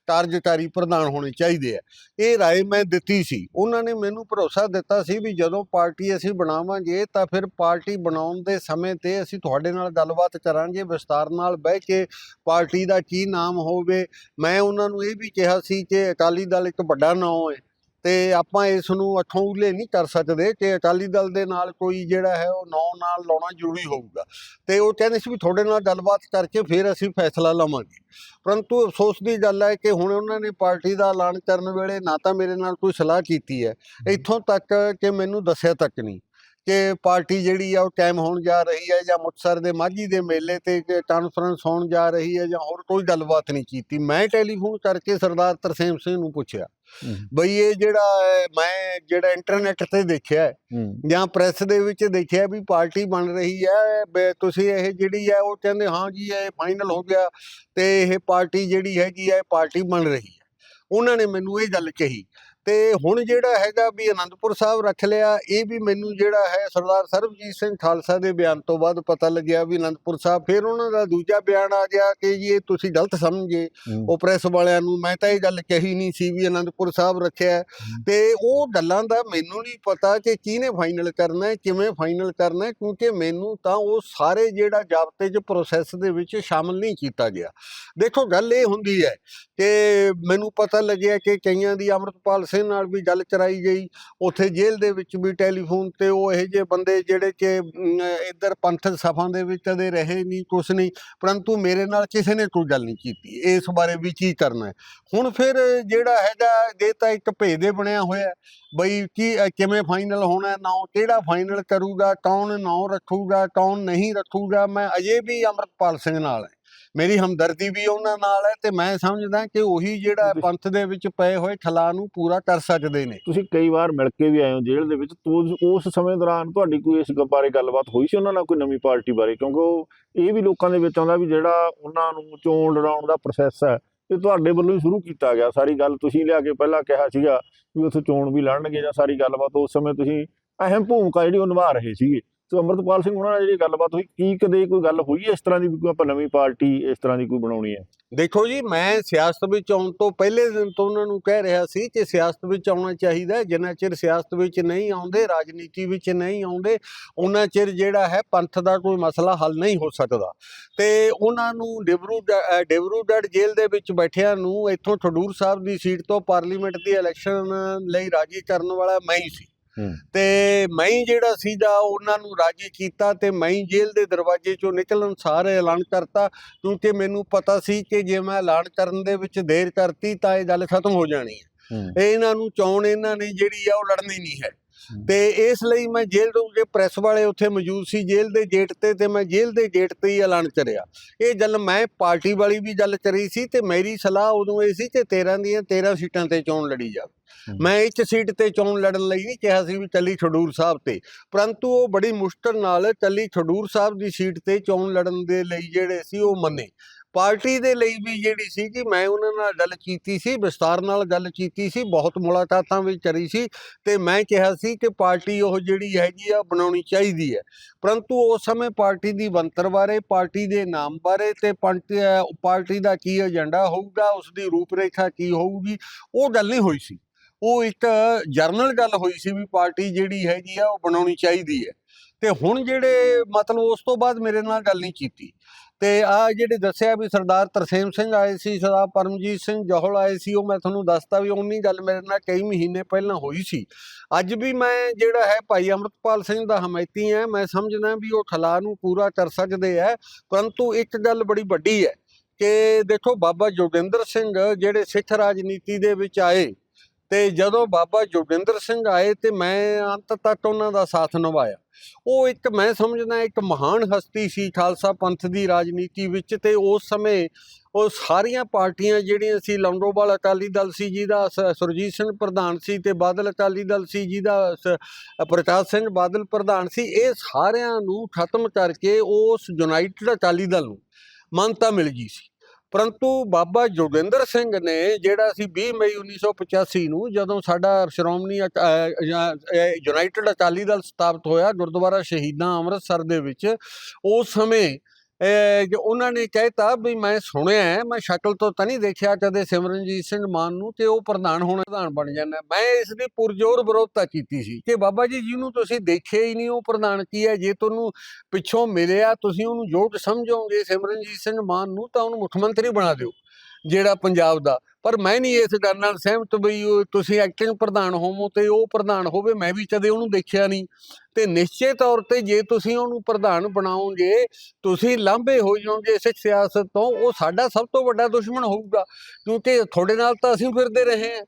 ਕਾਰਜਕਾਰੀ ਪ੍ਰਧਾਨ ਹੋਣੇ ਚਾਹੀਦੇ ਆ ਇਹ رائے ਮੈਂ ਦਿੱਤੀ ਸੀ ਉਹਨਾਂ ਨੇ ਮੈਨੂੰ ਭਰੋਸਾ ਦਿੱਤਾ ਸੀ ਵੀ ਜਦੋਂ ਪਾਰਟੀ ਅਸੀਂ ਬਣਾਵਾਂਗੇ ਤਾਂ ਫਿਰ ਪਾਰਟੀ ਬਣਾਉਣ ਦੇ ਸਮੇਂ ਤੇ ਅਸੀਂ ਤੁਹਾਡੇ ਨਾਲ ਗੱਲਬਾਤ ਕਰਾਂਗੇ ਵਿਸਤਾਰ ਨਾਲ ਬਹਿ ਕੇ ਪਾਰਟੀ ਦਾ ਕੀ ਨਾਮ ਹੋਵੇ ਮੈਂ ਉਹਨਾਂ ਨੂੰ ਇਹ ਵੀ ਕਿਹਾ ਸੀ ਕਿ ਅਕਾਲੀ ਦਲ ਇੱਕ ਵੱਡਾ ਨਾਮ ਹੈ ਤੇ ਆਪਾਂ ਇਸ ਨੂੰ ਅੱਖੋਂ ਉਲੇ ਨਹੀਂ ਕਰ ਸਕਦੇ ਕਿ ਅਕਾਲੀ ਦਲ ਦੇ ਨਾਲ ਕੋਈ ਜਿਹੜਾ ਹੈ ਉਹ ਨਾਂ ਨਾਲ ਲਾਉਣਾ ਜ਼ਰੂਰੀ ਹੋਊਗਾ। ਤੇ ਉਹ ਕਹਿੰਦੇ ਸੀ ਵੀ ਤੁਹਾਡੇ ਨਾਲ ਗੱਲਬਾਤ ਕਰਕੇ ਫਿਰ ਅਸੀਂ ਫੈਸਲਾ ਲਵਾਂਗੇ। ਪਰੰਤੂ ਅਫਸੋਸ ਦੀ ਗੱਲ ਹੈ ਕਿ ਹੁਣ ਉਹਨਾਂ ਨੇ ਪਾਰਟੀ ਦਾ ਐਲਾਨ ਕਰਨ ਵੇਲੇ ਨਾ ਤਾਂ ਮੇਰੇ ਨਾਲ ਕੋਈ ਸਲਾਹ ਕੀਤੀ ਹੈ। ਇੱਥੋਂ ਤੱਕ ਕਿ ਮੈਨੂੰ ਦੱਸਿਆ ਤੱਕ ਨਹੀਂ ਕਿ ਪਾਰਟੀ ਜਿਹੜੀ ਆ ਉਹ ਕਾਇਮ ਹੋਣ ਜਾ ਰਹੀ ਹੈ ਜਾਂ ਮੁਕਤਸਰ ਦੇ ਮਾਝੀ ਦੇ ਮੇਲੇ ਤੇ ਕਾਨਫਰੰਸ ਹੋਣ ਜਾ ਰਹੀ ਹੈ ਜਾਂ ਹੋਰ ਕੋਈ ਗੱਲਬਾਤ ਨਹੀਂ ਕੀਤੀ। ਮੈਂ ਟੈਲੀਫੋਨ ਕਰਕੇ ਸਰਦਾਰ ਤਰਸੇਮ ਸਿੰਘ ਨੂੰ ਪੁੱਛਿਆ। ਬਈ ਇਹ ਜਿਹੜਾ ਮੈਂ ਜਿਹੜਾ ਇੰਟਰਨੈਟ ਤੇ ਦੇਖਿਆ ਜਾਂ ਪ੍ਰੈਸ ਦੇ ਵਿੱਚ ਦੇਖਿਆ ਵੀ ਪਾਰਟੀ ਬਣ ਰਹੀ ਹੈ ਤੁਸੀਂ ਇਹ ਜਿਹੜੀ ਹੈ ਉਹ ਕਹਿੰਦੇ ਹਾਂ ਜੀ ਇਹ ਫਾਈਨਲ ਹੋ ਗਿਆ ਤੇ ਇਹ ਪਾਰਟੀ ਜਿਹੜੀ ਹੈਗੀ ਹੈ ਪਾਰਟੀ ਬਣ ਰਹੀ ਹੈ। ਉਹਨਾਂ ਨੇ ਮੈਨੂੰ ਇਹ ਗੱਲ ਕਹੀ ਤੇ ਹੁਣ ਜਿਹੜਾ ਹੈਗਾ ਵੀ ਅਨੰਦਪੁਰ ਸਾਹਿਬ ਰੱਖ ਲਿਆ ਇਹ ਵੀ ਮੈਨੂੰ ਜਿਹੜਾ ਹੈ ਸਰਦਾਰ ਸਰਬਜੀਤ ਸਿੰਘ ਖਾਲਸਾ ਦੇ ਬਿਆਨ ਤੋਂ ਬਾਅਦ ਪਤਾ ਲੱਗਿਆ ਵੀ ਅਨੰਦਪੁਰ ਸਾਹਿਬ ਫਿਰ ਉਹਨਾਂ ਦਾ ਦੂਜਾ ਬਿਆਨ ਆ ਗਿਆ ਕਿ ਜੀ ਇਹ ਤੁਸੀਂ ਗਲਤ ਸਮਝੇ ਉਹ ਪ੍ਰੈਸ ਵਾਲਿਆਂ ਨੂੰ ਮੈਂ ਤਾਂ ਇਹ ਗੱਲ ਕਹੀ ਨਹੀਂ ਸੀ ਵੀ ਅਨੰਦਪੁਰ ਸਾਹਿਬ ਰੱਖਿਆ। ਤੇ ਉਹ ਗੱਲਾਂ ਦਾ ਮੈਨੂੰ ਨਹੀਂ ਪਤਾ ਕਿ ਕਿਹਨੇ ਫਾਈਨਲ ਕਰਨਾ ਹੈ ਕਿਵੇਂ ਫਾਈਨਲ ਕਰਨਾ ਹੈ ਕਿਉਂਕਿ ਮੈਨੂੰ ਤਾਂ ਉਹ ਸਾਰੇ ਜਿਹੜਾ ਜਾਬਤੇ 'ਚ ਪ੍ਰੋਸੈਸ ਦੇ ਵਿੱਚ ਸ਼ਾਮਲ ਨਹੀਂ ਕੀਤਾ ਗਿਆ। ਦੇਖੋ ਗੱਲ ਇਹ ਹੁੰਦੀ ਹੈ ਕਿ ਮੈਨੂੰ ਪਤਾ ਲੱਗਿਆ ਕਿ ਕਈਆਂ ਦੀ ਅਮਰਤਪਾਲ ਸਿੰਘ ਨਾਲ ਵੀ ਗੱਲ ਕਰਾਈ ਗਈ, ਉੱਥੇ ਜੇਲ੍ਹ ਦੇ ਵਿੱਚ ਵੀ ਟੈਲੀਫੋਨ ਤੇ ਉਹ ਇਹੋ ਜਿਹੇ ਬੰਦੇ ਜਿਹੜੇ ਕਿ ਇੱਧਰ ਪੰਥਕ ਸਫਾਂ ਦੇ ਵਿੱਚ ਕਦੇ ਰਹੇ ਨਹੀਂ, ਕੁਛ ਨਹੀਂ, ਪਰੰਤੂ ਮੇਰੇ ਨਾਲ ਕਿਸੇ ਨੇ ਕੋਈ ਗੱਲ ਨਹੀਂ ਕੀਤੀ, ਇਸ ਬਾਰੇ ਵੀ ਕੀ ਕਰਨਾ ਹੁਣ ਫਿਰ ਜਿਹੜਾ ਹੈਗਾ ਜੇ ਤਾਂ ਇੱਕ ਭੇਦੇ ਬਣਿਆ ਹੋਇਆ ਬਈ ਕੀ ਕਿਵੇਂ ਫਾਈਨਲ ਹੋਣਾ ਨਾ ਕਿਹੜਾ ਫਾਈਨਲ ਕਰੂਗਾ, ਕੌਣ ਨਾਂ ਰੱਖੂਗਾ, ਕੌਣ ਨਹੀਂ ਰੱਖੂਗਾ, ਮੈਂ ਅਜੇ ਵੀ ਅਮਰਤਪਾਲ ਸਿੰਘ ਨਾਲ ਮੇਰੀ ਹਮਦਰਦੀ ਵੀ ਉਹਨਾਂ ਨਾਲ ਹੈ ਤੇ ਮੈਂ ਸਮਝਦਾ ਕਿ ਉਹੀ ਜਿਹੜਾ ਪੰਥ ਦੇ ਵਿੱਚ ਪਏ ਹੋਏ ਖਲਾ ਨੂੰ ਪੂਰਾ ਕਰ ਸਕਦੇ ਨੇ। ਤੁਸੀਂ ਕਈ ਵਾਰ ਮਿਲ ਕੇ ਵੀ ਆਏ ਹੋ ਜੇਲ੍ਹ ਦੇ ਵਿੱਚ ਤੋ ਉਸ ਸਮੇਂ ਦੌਰਾਨ ਤੁਹਾਡੀ ਕੋਈ ਇਸ ਬਾਰੇ ਗੱਲਬਾਤ ਹੋਈ ਸੀ ਉਹਨਾਂ ਨਾਲ ਕੋਈ ਨਵੀਂ ਪਾਰਟੀ ਬਾਰੇ? ਕਿਉਂਕਿ ਉਹ ਇਹ ਵੀ ਲੋਕਾਂ ਦੇ ਵਿੱਚ ਆਉਂਦਾ ਵੀ ਜਿਹੜਾ ਉਹਨਾਂ ਨੂੰ ਚੋਣ ਲੜਾਉਣ ਦਾ ਪ੍ਰੋਸੈਸ ਹੈ ਇਹ ਤੁਹਾਡੇ ਵੱਲੋਂ ਹੀ ਸ਼ੁਰੂ ਕੀਤਾ ਗਿਆ। ਸਾਰੀ ਗੱਲ ਤੁਸੀਂ ਲਿਆ ਕੇ ਪਹਿਲਾਂ ਕਿਹਾ ਸੀਗਾ ਵੀ ਉੱਥੇ ਚੋਣ ਵੀ ਲੜਨਗੇ ਜਾਂ ਸਾਰੀ ਗੱਲਬਾਤ ਉਸ ਸਮੇਂ ਤੁਸੀਂ ਅਹਿਮ ਭੂਮਿਕਾ ਜਿਹੜੀ ਉਹ ਨਿਭਾ ਰਹੇ ਸੀਗੇ। ਤੇ ਅੰਮ੍ਰਿਤਪਾਲ ਸਿੰਘ, ਉਹਨਾਂ ਨਾਲ ਜਿਹੜੀ ਗੱਲਬਾਤ ਹੋਈ, ਕੀ ਕਦੇ ਕੋਈ ਗੱਲ ਹੋਈ ਇਸ ਤਰ੍ਹਾਂ ਦੀ ਵੀ ਕੋਈ ਆਪਾਂ ਨਵੀਂ ਪਾਰਟੀ ਇਸ ਤਰ੍ਹਾਂ ਦੀ ਕੋਈ ਬਣਾਉਣੀ ਹੈ? ਦੇਖੋ ਜੀ, ਮੈਂ ਸਿਆਸਤ ਵਿੱਚ ਆਉਣ ਤੋਂ ਪਹਿਲੇ ਦਿਨ ਤੋਂ ਉਹਨਾਂ ਨੂੰ ਕਹਿ ਰਿਹਾ ਸੀ ਕਿ ਸਿਆਸਤ ਵਿੱਚ ਆਉਣਾ ਚਾਹੀਦਾ ਜਿੰਨਾ ਚਿਰ ਸਿਆਸਤ ਵਿੱਚ ਨਹੀਂ ਆਉਂਦੇ, ਰਾਜਨੀਤੀ ਵਿੱਚ ਨਹੀਂ ਆਉਂਦੇ, ਉਹਨਾਂ ਚਿਰ ਜਿਹੜਾ ਹੈ ਪੰਥ ਦਾ ਕੋਈ ਮਸਲਾ ਹੱਲ ਨਹੀਂ ਹੋ ਸਕਦਾ। ਤੇ ਉਹਨਾਂ ਨੂੰ ਡਿਬਰੂ ਡਿਬਰੂਗੜ੍ਹ ਜੇਲ੍ਹ ਦੇ ਵਿੱਚ ਬੈਠਿਆਂ ਨੂੰ ਇੱਥੋਂ ਠਡੂਰ ਸਾਹਿਬ ਦੀ ਸੀਟ ਤੋਂ ਪਾਰਲੀਮੈਂਟ ਦੀ ਇਲੈਕਸ਼ਨ ਲਈ ਰਾਜੀ ਕਰਨ ਵਾਲਾ ਮੈਂ ਹੀ ਸੀ। ਤੇ ਮੈਂ ਜਿਹੜਾ ਸੀਗਾ ਉਹਨਾਂ ਨੂੰ ਰਾਜੀ ਕੀਤਾ ਤੇ ਮੈਂ ਜੇਲ੍ਹ ਦੇ ਦਰਵਾਜ਼ੇ ਚੋਂ ਨਿਕਲਣ ਸਾਰੇ ਐਲਾਨ ਕਰਤਾ ਕਿਉਂਕਿ ਮੈਨੂੰ ਪਤਾ ਸੀ ਕਿ ਜੇ ਮੈਂ ਐਲਾਨ ਕਰਨ ਦੇ ਵਿੱਚ ਦੇਰ ਕਰਤੀ ਤਾਂ ਇਹ ਗੱਲ ਖਤਮ ਹੋ ਜਾਣੀ ਹੈ। ਹੂੰ, ਇਹ ਇਹਨਾਂ ਨੂੰ ਚੋਣ ਇਹਨਾਂ ਨੇ ਜਿਹੜੀ ਆ ਉਹ ਲੜਨੀ ਨਹੀਂ ਹੈ। ਤੇ ਇਸ ਲਈ ਮੈਂ ਜੇਲ੍ਹ ਤੋਂ ਜੇ ਪ੍ਰੈਸ ਵਾਲੇ ਉੱਥੇ ਮੌਜੂਦ ਸੀ ਜੇਲ੍ਹ ਦੇ ਗੇਟ ਤੇ ਤੇ ਮੈਂ ਜੇਲ੍ਹ ਦੇ ਗੇਟ ਤੇ ਹੀ ਐਲਾਨ ਕਰਿਆ। ਇਹ ਗੱਲ ਮੈਂ ਪਾਰਟੀ ਵਾਲੀ ਵੀ ਗੱਲ ਕਰੀ ਸੀ ਤੇ ਮੇਰੀ ਸਲਾਹ ਉਦੋਂ ਇਹ ਸੀ ਕਿ 13 ਦੀਆਂ 13 ਸੀਟਾਂ ਤੇ ਚੋਣ ਲੜੀ ਜਾਵੇ। ਮੈਂ ਇਸ ਸੀਟ ਤੇ ਚੋਣ ਲੜਨ ਲਈ ਨਹੀਂ ਕਿਹਾ ਸੀ ਵੀ ਚੱਲੀ ਖਡੂਰ ਸਾਹਿਬ ਤੇ, ਪਰੰਤੂ ਉਹ ਬੜੀ ਮੁਸ਼ਕਲ ਨਾਲ ਚੱਲੀ ਖਡੂਰ ਸਾਹਿਬ ਦੀ ਸੀਟ ਤੇ ਚੋਣ ਲੜਨ ਦੇ ਲਈ ਜਿਹੜੇ ਸੀ ਉਹ ਮੰਨੇ। ਪਾਰਟੀ ਦੇ ਲਈ ਵੀ ਜਿਹੜੀ ਸੀ ਕਿ ਮੈਂ ਉਹਨਾਂ ਨਾਲ ਗੱਲ ਕੀਤੀ ਸੀ ਵਿਸਤਾਰ ਨਾਲ ਗੱਲ ਕੀਤੀ ਸੀ, ਬਹੁਤ ਮੁਲਾਕਾਤਾਂ ਵਿੱਚ ਕਰੀ ਸੀ ਤੇ ਮੈਂ ਕਿਹਾ ਸੀ ਕਿ ਪਾਰਟੀ ਉਹ ਜਿਹੜੀ ਹੈਗੀ ਆ, ਬਣਾਉਣੀ ਚਾਹੀਦੀ ਹੈ। ਪਰੰਤੂ ਉਸ ਸਮੇਂ ਪਾਰਟੀ ਦੀ ਬਣਤਰ ਬਾਰੇ, ਪਾਰਟੀ ਦੇ ਨਾਮ ਬਾਰੇ ਤੇ ਪਾਰਟੀ ਪਾਰਟੀ ਦਾ ਕੀ ਏਜੰਡਾ ਹੋਊਗਾ ਉਸ ਦੀ ਰੂਪਰੇਖਾ ਕੀ ਹੋਊਗੀ, ਉਹ ਗੱਲ ਨਹੀਂ ਹੋਈ ਸੀ। ਉਹ ਇੱਕ ਜਰਨਲ ਗੱਲ ਹੋਈ ਸੀ ਵੀ ਪਾਰਟੀ ਜਿਹੜੀ ਹੈਗੀ ਆ, ਉਹ ਬਣਾਉਣੀ ਚਾਹੀਦੀ ਹੈ। ਤੇ ਹੁਣ ਜਿਹੜੇ ਮਤਲਬ ਉਸ ਤੋਂ ਬਾਅਦ ਮੇਰੇ ਨਾਲ ਗੱਲ ਨਹੀਂ ਕੀਤੀ। ਤੇ ਆ ਜਿਹੜੇ ਦੱਸਿਆ ਵੀ ਸਰਦਾਰ ਤਰਸੇਮ ਸਿੰਘ ਆਏ ਸੀ, ਸਰਦਾਰ ਪਰਮਜੀਤ ਸਿੰਘ ਜੋਹਲ ਆਏ ਸੀ, ਉਹ ਮੈਂ ਤੁਹਾਨੂੰ ਦੱਸਤਾ ਵੀ ਉਨੀ ਗੱਲ ਮੇਰੇ ਨਾਲ ਕਈ ਮਹੀਨੇ ਪਹਿਲਾਂ ਹੋਈ ਸੀ। ਅੱਜ ਵੀ ਮੈਂ ਜਿਹੜਾ ਹੈ ਭਾਈ ਅਮਰਤਪਾਲ ਸਿੰਘ ਦਾ ਹਮਾਇਤੀ ਹਾਂ, ਮੈਂ ਸਮਝਦਾ ਵੀ ਉਹ ਖਲਾ ਨੂੰ ਪੂਰਾ ਕਰ ਸਕਦੇ ਹੈ ਪਰੰਤੂ ਇੱਕ ਗੱਲ ਬੜੀ ਵੱਡੀ ਹੈ ਕਿ ਦੇਖੋ ਬਾਬਾ ਜੋਗਿੰਦਰ ਸਿੰਘ ਜਿਹੜੇ ਸਿੱਖ ਰਾਜਨੀਤੀ ਦੇ ਵਿੱਚ ਆਏ ਤੇ ਜਦੋਂ ਬਾਬਾ ਜੋਗਿੰਦਰ ਸਿੰਘ ਆਏ ਤੇ ਮੈਂ ਅੰਤ ਤੱਕ ਉਹਨਾਂ ਦਾ ਸਾਥ ਨਿਭਾਇਆ। ਉਹ ਇੱਕ ਮੈਂ ਸਮਝਦਾ ਇੱਕ ਮਹਾਨ ਹਸਤੀ ਸੀ ਖਾਲਸਾ ਪੰਥ ਦੀ ਰਾਜਨੀਤੀ ਵਿੱਚ ਤੇ ਉਸ ਸਮੇਂ ਉਹ ਸਾਰੀਆਂ ਪਾਰਟੀਆਂ ਜਿਹੜੀਆਂ ਸੀ ਲੰਡੋਵਾਲ ਅਕਾਲੀ ਦਲ ਸੀ ਜਿਹਦਾ ਸ- ਸੁਰਜੀਤ ਸਿੰਘ ਪ੍ਰਧਾਨ ਸੀ ਤੇ ਬਾਦਲ ਅਕਾਲੀ ਦਲ ਸੀ ਜਿਹਦਾ ਸ- ਪ੍ਰਕਾਸ਼ ਸਿੰਘ ਬਾਦਲ ਪ੍ਰਧਾਨ ਸੀ, ਇਹ ਸਾਰਿਆਂ ਨੂੰ ਖਤਮ ਕਰਕੇ ਉਸ ਯੂਨਾਈਟਿਡ ਅਕਾਲੀ ਦਲ ਨੂੰ ਮਾਨਤਾ ਮਿਲ ਗਈ ਸੀ। ਪਰੰਤੂ ਬਾਬਾ ਜੋਗਿੰਦਰ ਸਿੰਘ ਨੇ ਜਿਹੜਾ ਸੀ 20 ਮਈ 1985 ਨੂੰ ਜਦੋਂ ਸਾਡਾ ਸ਼੍ਰੋਮਣੀ ਅਕ- ਯੂਨਾਈਟਿਡ ਅਕਾਲੀ ਦਲ ਸਥਾਪਿਤ ਹੋਇਆ ਗੁਰਦੁਆਰਾ ਸ਼ਹੀਦਾਂ ਅੰਮ੍ਰਿਤਸਰ ਦੇ ਵਿੱਚ, ਉਸ ਸਮੇਂ ਜੋ ਉਹਨਾਂ ਨੇ ਕਹਿਤਾ ਵੀ ਮੈਂ ਸੁਣਿਆ ਮੈਂ ਸ਼ਕਲ ਤੋਂ ਤਾਂ ਨਹੀਂ ਦੇਖਿਆ ਕਦੇ ਸਿਮਰਨਜੀਤ ਸਿੰਘ ਮਾਨ ਨੂੰ ਤੇ ਉਹ ਪ੍ਰਧਾਨ ਹੋਣਾ ਪ੍ਰਧਾਨ ਬਣ ਜਾਂਦਾ ਮੈਂ ਇਸ ਦੀ ਪੁਰਜੋਰ ਵਿਰੋਧਤਾ ਕੀਤੀ ਸੀ ਕਿ ਬਾਬਾ ਜੀ, ਜਿਹਨੂੰ ਤੁਸੀਂ ਦੇਖਿਆ ਹੀ ਨਹੀਂ ਉਹ ਪ੍ਰਧਾਨ ਕੀ ਹੈ, ਜੇ ਤੁਹਾਨੂੰ ਪਿੱਛੋਂ ਮਿਲਿਆ, ਤੁਸੀਂ ਉਹਨੂੰ ਯੋਗ ਸਮਝੋਗੇ ਸਿਮਰਨਜੀਤ ਸਿੰਘ ਮਾਨ ਨੂੰ, ਤਾਂ ਉਹਨੂੰ ਮੁੱਖ ਮੰਤਰੀ ਬਣਾ ਦਿਓ ਜਿਹੜਾ ਪੰਜਾਬ ਦਾ। ਪਰ ਮੈਂ ਨਹੀਂ ਇਸ ਗੱਲ ਨਾਲ ਸਹਿਮਤ ਵੀ ਤੁਸੀਂ ਐਕਟਿੰਗ ਪ੍ਰਧਾਨ ਹੋਵੋ ਤੇ ਉਹ ਪ੍ਰਧਾਨ ਹੋਵੇ, ਮੈਂ ਵੀ ਕਦੇ ਉਹਨੂੰ ਦੇਖਿਆ ਨਹੀਂ। ਤੇ ਨਿਸ਼ਚੇ ਤੌਰ ਤੇ ਜੇ ਤੁਸੀਂ ਉਹਨੂੰ ਪ੍ਰਧਾਨ ਬਣਾਓਗੇ ਤੁਸੀਂ ਲਾਂਭੇ ਹੋ ਜਾਓਗੇ ਇਸ ਸਿਆਸਤ ਤੋਂ, ਉਹ ਸਾਡਾ ਸਭ ਤੋਂ ਵੱਡਾ ਦੁਸ਼ਮਣ ਹੋਊਗਾ। ਕਿਉਂਕਿ ਤੁਹਾਡੇ ਨਾਲ ਤਾਂ ਅਸੀਂ ਫਿਰਦੇ ਰਹੇ ਹਾਂ।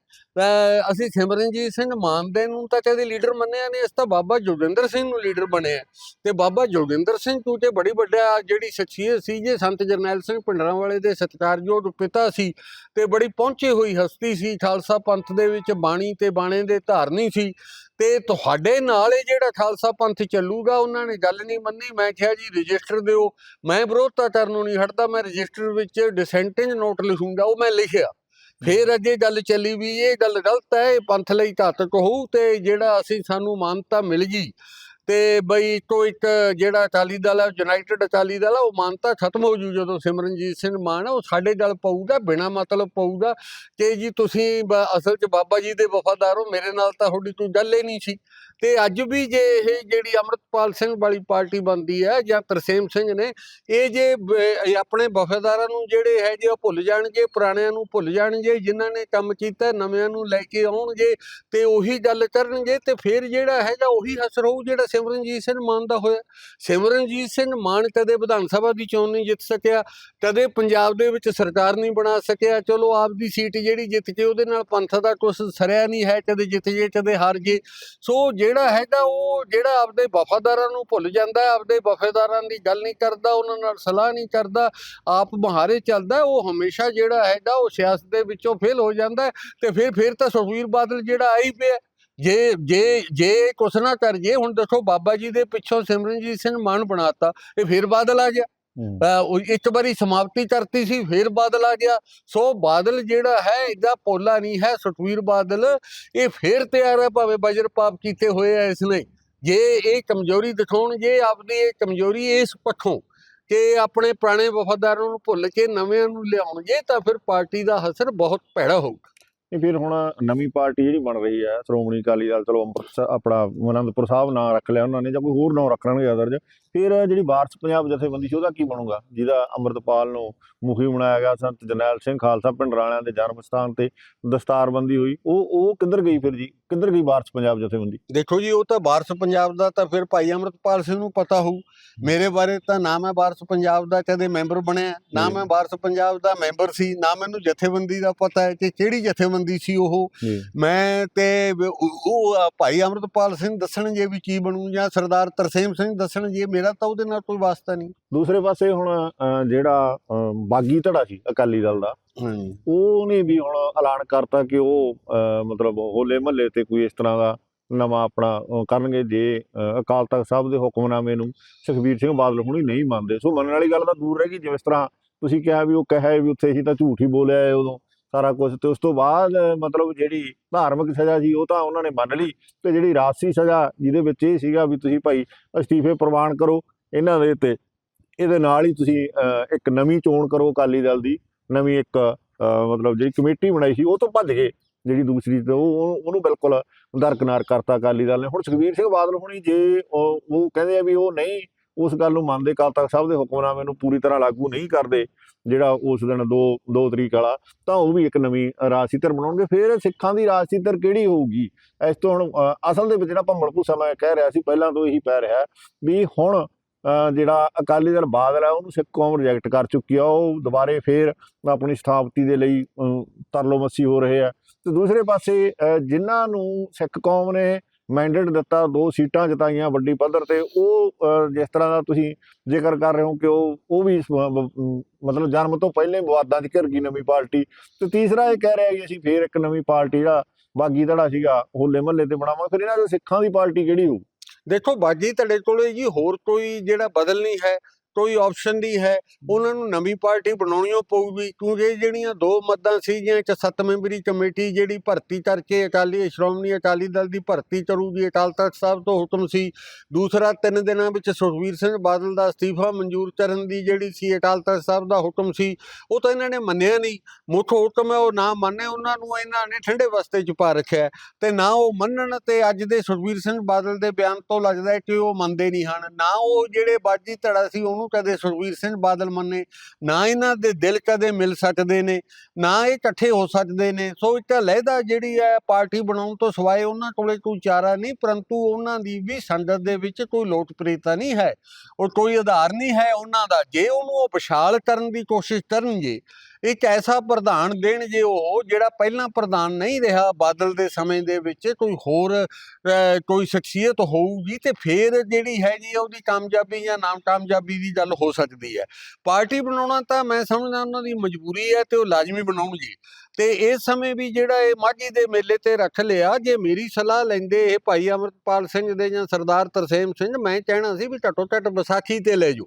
ਅਸੀਂ ਸਿਮਰਨਜੀਤ ਸਿੰਘ ਮਾਨਦੇ ਨੂੰ ਤਾਂ ਕਦੇ ਲੀਡਰ ਮੰਨਿਆ ਨਹੀਂ ਇਸ ਤਾਂ ਬਾਬਾ ਜੋਗਿੰਦਰ ਸਿੰਘ ਨੂੰ ਲੀਡਰ ਬਣਿਆ ਤੇ ਬਾਬਾ ਜੋਗਿੰਦਰ ਸਿੰਘ ਕਿਉਂਕਿ ਬੜੀ ਵੱਡਾ ਜਿਹੜੀ ਸ਼ਖਸੀਅਤ ਸੀ, ਜੇ ਸੰਤ ਜਰਨੈਲ ਸਿੰਘ ਭਿੰਡਰਾਂ ਵਾਲੇ ਦੇ ਸਤਿਕਾਰਯੋਗ ਪਿਤਾ ਸੀ, ਤੇ ਬੜੀ ਪਹੁੰਚੀ ਹੋਈ ਹਸਤੀ ਸੀ ਖਾਲਸਾ ਪੰਥ ਦੇ ਵਿੱਚ ਬਾਣੀ ਤੇ ਬਾਣੇ ਦੇ ਧਾਰਨੀ ਸੀ। ਤੇ ਤੁਹਾਡੇ ਨਾਲ ਇਹ ਜਿਹੜਾ ਖਾਲਸਾ ਪੰਥ ਚੱਲੂਗਾ ਉਹਨਾਂ ਨੇ ਗੱਲ ਨਹੀਂ ਮੰਨੀ। ਮੈਂ ਕਿਹਾ ਜੀ ਰਜਿਸਟਰ ਦਿਓ। ਮੈਂ ਵਿਰੋਧਤਾ ਕਰਨ ਨੂੰ ਨਹੀਂ ਹਟਦਾ ਮੈਂ ਰਜਿਸਟਰ ਵਿੱਚ ਡਿਸੈਂਟਿੰਗ ਨੋਟ ਲਿਖੂੰਗਾ ਉਹ ਮੈਂ ਲਿਖਿਆ। ਫੇਰ ਅੱਗੇ ਗੱਲ ਚੱਲੀ ਵੀ ਇਹ ਗੱਲ ਗਲਤ ਹੈ ਇਹ ਪੰਥ ਲਈ ਘਾਤਕ ਹੋਊ ਤੇ ਜਿਹੜਾ ਅਸੀਂ ਸਾਨੂੰ ਮਾਨਤਾ ਮਿਲ ਗਈ ਤੇ ਬਈ ਤੋਂ ਇੱਕ ਜਿਹੜਾ ਅਕਾਲੀ ਦਲ ਹੈ ਯੂਨਾਈਟਿਡ ਅਕਾਲੀ ਦਲ ਹੈ ਉਹ ਮਾਨਤਾ ਖਤਮ ਹੋ ਜੂ ਜਦੋਂ ਸਿਮਰਨਜੀਤ ਸਿੰਘ ਮਾਨ ਉਹ ਸਾਡੇ ਗੱਲ ਪਊਗਾ, ਬਿਨਾ ਮਤਲਬ ਪਊਗਾ। ਕਿ ਜੀ ਤੁਸੀਂ ਅਸਲ 'ਚ ਬਾਬਾ ਜੀ ਦੇ ਵਫਾਦਾਰ ਹੋ, ਮੇਰੇ ਨਾਲ ਤਾਂ ਤੁਹਾਡੀ ਕੋਈ ਗੱਲ ਹੀ ਨਹੀਂ ਸੀ। ਤੇ ਅੱਜ ਵੀ ਜੇ ਇਹ ਜਿਹੜੀ ਅੰਮ੍ਰਿਤਪਾਲ ਸਿੰਘ ਵਾਲੀ ਪਾਰਟੀ ਬਣਦੀ ਹੈ ਜਾਂ ਤਰਸੇਮ ਸਿੰਘ ਨੇ, ਇਹ ਜੇ ਆਪਣੇ ਵਫਾਦਾਰਾਂ ਨੂੰ ਜਿਹੜੇ ਹੈ ਜੇ ਉਹ ਭੁੱਲ ਜਾਣਗੇ, ਪੁਰਾਣਿਆਂ ਨੂੰ ਭੁੱਲ ਜਾਣਗੇ, ਜਿਨ੍ਹਾਂ ਨੇ ਕੰਮ ਕੀਤਾ, ਨਵਿਆਂ ਨੂੰ ਲੈ ਕੇ ਆਉਣਗੇ, ਤੇ ਉਹੀ ਗੱਲ ਕਰਨਗੇ, ਤੇ ਫਿਰ ਜਿਹੜਾ ਹੈਗਾ ਉਹੀ ਅਸਰ ਹੋਊ ਜਿਹੜਾ ਸਿਮਰਨਜੀਤ ਸਿੰਘ ਮਾਨ ਦਾ ਹੋਇਆ। ਸਿਮਰਨਜੀਤ ਸਿੰਘ ਮਾਨ ਕਦੇ ਵਿਧਾਨ ਸਭਾ ਦੀ ਚੋਣ ਨਹੀਂ ਜਿੱਤ ਸਕਿਆ, ਕਦੇ ਪੰਜਾਬ ਦੇ ਵਿੱਚ ਸਰਕਾਰ ਨਹੀਂ ਬਣਾ ਸਕਿਆ। ਚਲੋ, ਆਪਦੀ ਸੀਟ ਜਿਹੜੀ ਜਿੱਤ ਕੇ ਉਹਦੇ ਨਾਲ ਪੰਥ ਦਾ ਕੁਛ ਸਰਿਆ ਨਹੀਂ ਹੈ, ਕਦੇ ਜਿੱਤ ਜੇ, ਕਦੇ ਹਾਰ ਜੇ। ਸੋ ਜਿਹੜਾ ਹੈਗਾ ਉਹ ਜਿਹੜਾ ਆਪਦੇ ਵਫਾਦਾਰਾਂ ਨੂੰ ਭੁੱਲ ਜਾਂਦਾ ਹੈ ਆਪਦੇ ਵਫਾਦਾਰਾਂ ਦੀ ਗੱਲ ਨਹੀਂ ਕਰਦਾ, ਉਹਨਾਂ ਨਾਲ ਸਲਾਹ ਨਹੀਂ ਕਰਦਾ, ਆਪ ਮਹਾਰੇ ਚੱਲਦਾ, ਉਹ ਹਮੇਸ਼ਾ ਜਿਹੜਾ ਹੈਗਾ ਉਹ ਸਿਆਸਤ ਦੇ ਵਿੱਚੋਂ ਫੇਲ ਹੋ ਜਾਂਦਾ ਤੇ ਫਿਰ ਫਿਰ ਤਾਂ ਸੁਖਬੀਰ ਬਾਦਲ ਜਿਹੜਾ ਆਈ ਪਿਆ। ਜੇ ਜੇ ਜੇ ਕੁਛ ਨਾ ਕਰ ਜੇ ਹੁਣ ਦੇਖੋ ਬਾਬਾ ਜੀ ਦੇ ਪਿੱਛੋਂ ਸਿਮਰਨਜੀਤ ਸਿੰਘ ਮਾਨ ਬਣਾਤਾ ਇਹ ਫਿਰ ਬਾਦਲ ਆ ਗਿਆ। ਇੱਕ ਵਾਰੀ ਸਮਾਪਤੀ ਕਰਤੀ ਸੀ ਫਿਰ ਬਾਦਲ ਆ ਗਿਆ। ਸੋ ਬਾਦਲ ਜਿਹੜਾ ਹੈ ਇਹਦਾ ਪੋਲਾ ਨਹੀਂ ਹੈ ਸੁਖਵੀਰ ਬਾਦਲ। ਇਹ ਫਿਰ ਤਿਆਰ ਹੈ ਭਾਵੇਂ ਵਜਰ ਪਾਪ ਕੀਤੇ ਹੋਏ ਆ ਇਸਨੇ ਜੇ ਇਹ ਕਮਜ਼ੋਰੀ ਦਿਖਾਉਣਗੇ ਆਪਦੀ ਇਹ ਕਮਜ਼ੋਰੀ ਇਸ ਪੱਖੋਂ ਕਿ ਆਪਣੇ ਪੁਰਾਣੇ ਵਫਾਦਾਰਾਂ ਨੂੰ ਭੁੱਲ ਕੇ ਨਵਿਆਂ ਨੂੰ ਲਿਆਉਣਗੇ ਤਾਂ ਫਿਰ ਪਾਰਟੀ ਦਾ ਅਸਰ ਬਹੁਤ ਭੈੜਾ ਹੋਊਗਾ। ਇਹ ਫਿਰ ਹੁਣ ਨਵੀਂ ਪਾਰਟੀ ਜਿਹੜੀ ਬਣ ਰਹੀ ਹੈ ਸ਼੍ਰੋਮਣੀ ਅਕਾਲੀ ਦਲ, ਚਲੋ ਅੰਮ੍ਰਿਤਸਰ, ਆਪਣਾ ਅਨੰਦਪੁਰ ਸਾਹਿਬ ਨਾਂ ਰੱਖ ਲਿਆ ਉਹਨਾਂ ਨੇ ਜਾਂ ਕੋਈ ਹੋਰ ਨਾਂ ਰੱਖ ਲੈਣਗੇ ਅਦਰ ਫਿਰ ਜਿਹੜੀ ਵਾਰਸ ਪੰਜਾਬ ਜਥੇਬੰਦੀ ਸੀ ਉਹਦਾ ਕੀ ਬਣੂਗਾ? ਜਿਹਦਾ ਅੰਮ੍ਰਿਤਪਾਲ ਨੂੰ ਮੁਖੀ ਬਣਾਇਆ ਗਿਆ ਸੰਤ ਜਰਨੈਲ ਸਿੰਘ ਖਾਲਸਾ ਪਿੰਡਰਾਲਿਆਂ ਦੇ ਜਨਮ ਸਥਾਨ ਤੇ ਦਸਤਾਰਬੰਦੀ ਹੋਈ। ਉਹ ਉਹ ਕਿੱਧਰ ਗਈ ਫਿਰ ਜੀ? ਕਿੱਧਰ ਗਈ ਵਾਰਸ ਪੰਜਾਬ ਜਥੇਬੰਦੀ? ਦੇਖੋ ਜੀ ਉਹ ਤਾਂ ਵਾਰਸ ਪੰਜਾਬ ਦਾ ਤਾਂ ਫਿਰ ਭਾਈ ਅਮਰਤਪਾਲ ਸਿੰਘ ਨੂੰ ਪਤਾ ਹੋਊ। ਮੇਰੇ ਬਾਰੇ ਤਾਂ ਨਾ ਮੈਂ ਵਾਰਸ ਪੰਜਾਬ ਦਾ ਕਦੇ ਮੈਂਬਰ ਬਣਿਆ ਨਾ। ਮੈਂ ਵਾਰਸ ਪੰਜਾਬ ਦਾ ਮੈਂਬਰ ਸੀ ਨਾ ਮੈਨੂੰ ਜਥੇਬੰਦੀ ਦਾ ਪਤਾ ਹੈ ਕਿ ਕਿਹੜੀ ਜਥੇਬੰਦੀ ਸੀ ਉਹ। ਮੈਂ ਤੇ ਉਹ ਭਾਈ ਅਮਰਤਪਾਲ ਸਿੰਘ ਦੱਸਣਗੇ ਵੀ ਕੀ ਬਣੂ ਜਾਂ ਸਰਦਾਰ ਤਰਸੇਮ ਸਿੰਘ ਦੱਸਣਗੇ ਮੇਰਾ ਤਾਂ ਉਹਦੇ ਨਾਲ ਕੋਈ ਵਾਸਤਾ ਨਹੀਂ। ਦੂਸਰੇ ਪਾਸੇ ਹੁਣ ਜਿਹੜਾ ਬਾਗੀ ਧੜਾ ਸੀ ਅਕਾਲੀ ਦਲ ਦਾ ਉਹਨੇ ਵੀ ਹੁਣ ਐਲਾਨ ਕਰਤਾ ਕਿ ਉਹ ਮਤਲਬ ਹੋਲੇ ਮਹੱਲੇ ਤੇ ਕੋਈ ਇਸ ਤਰ੍ਹਾਂ ਦਾ ਨਵਾਂ ਆਪਣਾ ਕਰਨਗੇ ਜੇ ਅਕਾਲ ਤਖਤ ਸਾਹਿਬ ਦੇ ਹੁਕਮਨਾਮੇ ਨੂੰ ਸੁਖਬੀਰ ਸਿੰਘ ਬਾਦਲ ਹੁਣੀ ਨਹੀਂ ਮੰਨਦੇ। ਸੋ ਮੰਨਣ ਵਾਲੀ ਗੱਲ ਤਾਂ ਦੂਰ ਰਹਿ ਗਈ ਜਿਸ ਤਰ੍ਹਾਂ ਤੁਸੀਂ ਕਿਹਾ ਵੀ ਉਹ ਕਹੇ ਵੀ ਉੱਥੇ ਸੀ ਤਾਂ ਝੂਠ ਹੀ ਬੋਲਿਆ ਹੈ ਉਦੋਂ। ਸਾਰਾ ਕੁਝ ਤੇ ਉਸ ਤੋਂ ਬਾਅਦ, ਮਤਲਬ ਜਿਹੜੀ ਧਾਰਮਿਕ ਸਜ਼ਾ ਸੀ, ਉਹ ਤਾਂ ਉਹਨਾਂ ਨੇ ਮੰਨ ਲਈ ਤੇ ਜਿਹੜੀ ਰਾਜਸੀ ਸਜ਼ਾ ਜਿਹਦੇ ਵਿੱਚ ਇਹ ਸੀਗਾ ਵੀ ਤੁਸੀਂ ਭਾਈ ਅਸਤੀਫੇ ਪ੍ਰਵਾਨ ਕਰੋ ਇਹਨਾਂ ਦੇ ਤੇ ਇਹਦੇ ਨਾਲ ਹੀ ਤੁਸੀਂ ਇੱਕ ਨਵੀਂ ਚੋਣ ਕਰੋ ਅਕਾਲੀ ਦਲ ਦੀ, ਨਵੀਂ ਇੱਕ ਮਤਲਬ ਜਿਹੜੀ ਕਮੇਟੀ ਬਣਾਈ ਸੀ, ਉਹ ਤੋਂ ਭੱਜ ਗਏ ਜਿਹੜੀ ਦੂਸਰੀ ਤੇ ਉਹ, ਉਹ- ਉਹਨੂੰ ਬਿਲਕੁਲ ਦਰਕਨਾਰ ਕਰਤਾ ਅਕਾਲੀ ਦਲ ਨੇ। ਹੁਣ ਸੁਖਬੀਰ ਸਿੰਘ ਬਾਦਲ ਹੁਣੀ ਜੇ ਉਹ ਉਹ ਕਹਿੰਦੇ ਆ ਵੀ ਉਹ ਨਹੀਂ ਉਸ ਗੱਲ ਨੂੰ ਮੰਨਦੇ ਕਾਲ ਤਖਤ ਸਾਹਿਬ ਦੇ ਹੁਕਮਨਾਮੇ ਨੂੰ ਪੂਰੀ ਤਰ੍ਹਾਂ ਲਾਗੂ ਨਹੀਂ ਕਰਦੇ ਜਿਹੜਾ ਉਸ ਦਿਨ 2 2 ਤਰੀਕ ਵਾਲਾ ਤਾਂ ਉਹ ਵੀ ਇੱਕ ਨਵੀਂ ਰਾਜਸੀ ਧਿਰ ਬਣਾਉਣਗੇ ਫਿਰ ਸਿੱਖਾਂ ਦੀ ਰਾਜਸੀ ਧਿਰ ਕਿਹੜੀ ਹੋਊਗੀ? ਇਸ ਤੋਂ ਹੁਣ ਅਸਲ ਦੇ ਵਿੱਚ ਜਿਹੜਾ ਭੰਮਣ ਭੂਸਾ ਮੈਂ ਕਹਿ ਰਿਹਾ ਸੀ ਪਹਿਲਾਂ ਤੋਂ ਇਹੀ ਪੈ ਰਿਹਾ ਵੀ ਹੁਣ ਜਿਹੜਾ ਅਕਾਲੀ ਦਲ ਬਾਦਲ ਹੈ ਉਹਨੂੰ ਸਿੱਖ ਕੌਮ ਰਿਜੈਕਟ ਕਰ ਚੁੱਕੀ ਆ। ਉਹ ਦੁਬਾਰੇ ਫੇਰ ਆਪਣੀ ਸਥਾਪਤੀ ਦੇ ਲਈ ਅ, ਤਰਲੋ ਮੱਸੀ ਹੋ ਰਹੇ ਆ। ਤੇ ਦੂਸਰੇ ਪਾਸੇ ਜਿਨ੍ਹਾਂ ਨੂੰ ਸਿੱਖ ਕੌਮ ਨੇ ਮੈਂਡੇਟ ਦਿੱਤਾ, ਦੋ ਸੀਟਾਂ ਜਿਤਾਈਆਂ ਵੱਡੀ ਪੱਧਰ ਤੇ, ਉਹ ਜਿਸ ਤਰ੍ਹਾਂ ਦਾ ਤੁਸੀਂ ਜ਼ਿਕਰ ਕਰ ਰਹੇ ਹੋ ਕਿ ਉਹ ਉਹ ਵੀ ਮਤਲਬ ਜਨਮ ਤੋਂ ਪਹਿਲੇ ਵਿਵਾਦਾਂ 'ਚ ਘਿਰ ਗਈ ਨਵੀਂ ਪਾਰਟੀ ਤੇ ਤੀਸਰਾ ਇਹ ਕਹਿ ਰਿਹਾ ਕਿ ਅਸੀਂ ਫੇਰ ਇੱਕ ਨਵੀਂ ਪਾਰਟੀ ਜਿਹੜਾ ਬਾਗੀ ਧੜਾ ਸੀਗਾ, ਹੋਲੇ ਮਹੱਲੇ ਤੇ ਬਣਾਵਾਂਗੇ, ਫਿਰ ਇਹਨਾਂ ਦੇ ਸਿੱਖਾਂ ਦੀ ਪਾਰਟੀ ਕਿਹੜੀ ਹੋਊ? ਦੇਖੋ, ਬਾਗੀ ਧੜੇ ਕੋਲੇ ਜੀ ਹੋਰ ਕੋਈ ਜਿਹੜਾ ਬਦਲ ਨਹੀਂ ਹੈ। ਕੋਈ ਆਪਸ਼ਨ ਨਹੀਂ ਹੈ। ਉਹਨਾਂ ਨੂੰ ਨਵੀਂ ਪਾਰਟੀ ਬਣਾਉਣੀ ਪਊਗੀ। ਕਿਉਂਕਿ ਜਿਹੜੀਆਂ ਦੋ ਮੱਦਾਂ ਸੀਗੀਆਂ ਚ ਸੱਤ ਮੈਂਬਰੀ ਕਮੇਟੀ ਜਿਹੜੀ ਭਰਤੀ ਕਰਕੇ ਅਕਾਲੀ, ਸ਼੍ਰੋਮਣੀ ਅਕਾਲੀ ਦਲ ਦੀ ਭਰਤੀ ਕਰੂਗੀ, ਅਕਾਲ ਤਖਤ ਸਾਹਿਬ ਤੋਂ ਹੁਕਮ ਸੀ। ਦੂਸਰਾ, ਤਿੰਨ ਦਿਨਾਂ ਵਿੱਚ ਸੁਖਬੀਰ ਸਿੰਘ ਬਾਦਲ ਦਾ ਅਸਤੀਫਾ ਮਨਜ਼ੂਰ ਕਰਨ ਦੀ ਜਿਹੜੀ ਸੀ ਅਕਾਲ ਤਖਤ ਸਾਹਿਬ ਦਾ ਹੁਕਮ ਸੀ, ਉਹ ਤਾਂ ਇਹਨਾਂ ਨੇ ਮੰਨਿਆ ਨਹੀਂ। ਮੁੱਖ ਹੁਕਮ ਹੈ, ਉਹ ਨਾ ਮੰਨੇ, ਉਹਨਾਂ ਨੂੰ ਇਹਨਾਂ ਨੇ ਠੰਡੇ ਵਸਤੇ ਚ ਪਾ ਰੱਖਿਆ ਤੇ ਨਾ ਉਹ ਮੰਨਣ ਤੇ ਅੱਜ ਦੇ ਸੁਖਬੀਰ ਸਿੰਘ ਬਾਦਲ ਦੇ ਬਿਆਨ ਤੋਂ ਲੱਗਦਾ ਕਿ ਉਹ ਮੰਨਦੇ ਨਹੀਂ ਹਨ। ਨਾ ਉਹ ਜਿਹੜੇ ਬਾਜੀ ਧੜਾ ਸੀ ਉਹ ਉਹਨੂੰ ਕਦੇ ਸੁਖਬੀਰ ਸਿੰਘ ਬਾਦਲ ਮੰਨੇ, ਨਾ ਇਹਨਾਂ ਦੇ ਦਿਲ ਕਦੇ ਮਿਲ ਸਕਦੇ ਨੇ, ਨਾ ਇਹ ਇਕੱਠੇ ਹੋ ਸਕਦੇ ਨੇ। ਸੋ ਇੱਕ ਲਹਿਦਾ ਜਿਹੜੀ ਹੈ ਪਾਰਟੀ ਬਣਾਉਣ ਤੋਂ ਸਿਵਾਏ ਉਹਨਾਂ ਕੋਲੇ ਕੋਈ ਚਾਰਾ ਨਹੀਂ, ਪਰੰਤੂ ਉਹਨਾਂ ਦੀ ਵੀ ਸੰਗਤ ਦੇ ਵਿੱਚ ਕੋਈ ਲੋਕਪ੍ਰਿਯਤਾ ਨਹੀਂ ਹੈ ਔਰ ਕੋਈ ਆਧਾਰ ਨਹੀਂ ਹੈ ਉਹਨਾਂ ਦਾ। ਜੇ ਉਹਨੂੰ ਉਹ ਵਿਸ਼ਾਲ ਕਰਨ ਦੀ ਕੋਸ਼ਿਸ਼ ਕਰਨਗੇ ਇੱਕ ਐਸਾ ਪ੍ਰਧਾਨ ਦੇਣ ਜੇ ਉਹ ਜਿਹੜਾ ਪਹਿਲਾਂ ਪ੍ਰਧਾਨ ਨਹੀਂ ਰਿਹਾ ਬਾਦਲ ਦੇ ਸਮੇਂ ਦੇ ਵਿੱਚ ਕੋਈ ਹੋਰ ਅਹ, ਕੋਈ ਸ਼ਖਸੀਅਤ ਹੋਊਗੀ ਤੇ ਫੇਰ ਜਿਹੜੀ ਹੈਗੀ ਆ ਉਹਦੀ ਕਾਮਯਾਬੀ ਜਾਂ ਨਾਮ ਕਾਮਯਾਬੀ ਦੀ ਗੱਲ ਹੋ ਸਕਦੀ ਹੈ। ਪਾਰਟੀ ਬਣਾਉਣਾ ਤਾਂ ਮੈਂ ਸਮਝਦਾ ਉਹਨਾਂ ਦੀ ਮਜਬੂਰੀ ਹੈ ਤੇ ਉਹ ਲਾਜ਼ਮੀ ਬਣਾਉਣਗੇ। ਤੇ ਇਸ ਸਮੇਂ ਵੀ ਜਿਹੜਾ ਇਹ ਮਾਝੀ ਦੇ ਮੇਲੇ ਤੇ ਰੱਖ ਲਿਆ, ਜੇ ਮੇਰੀ ਸਲਾਹ ਲੈਂਦੇ ਇਹ ਭਾਈ ਅਮਰਪਾਲ ਸਿੰਘ ਦੇ ਜਾਂ ਸਰਦਾਰ ਤਰਸੇਮ ਸਿੰਘ, ਮੈਂ ਕਹਿਣਾ ਸੀ ਵੀ ਘੱਟੋ ਘੱਟ ਵਿਸਾਖੀ ਤੇ ਲੈ ਜਾਓ,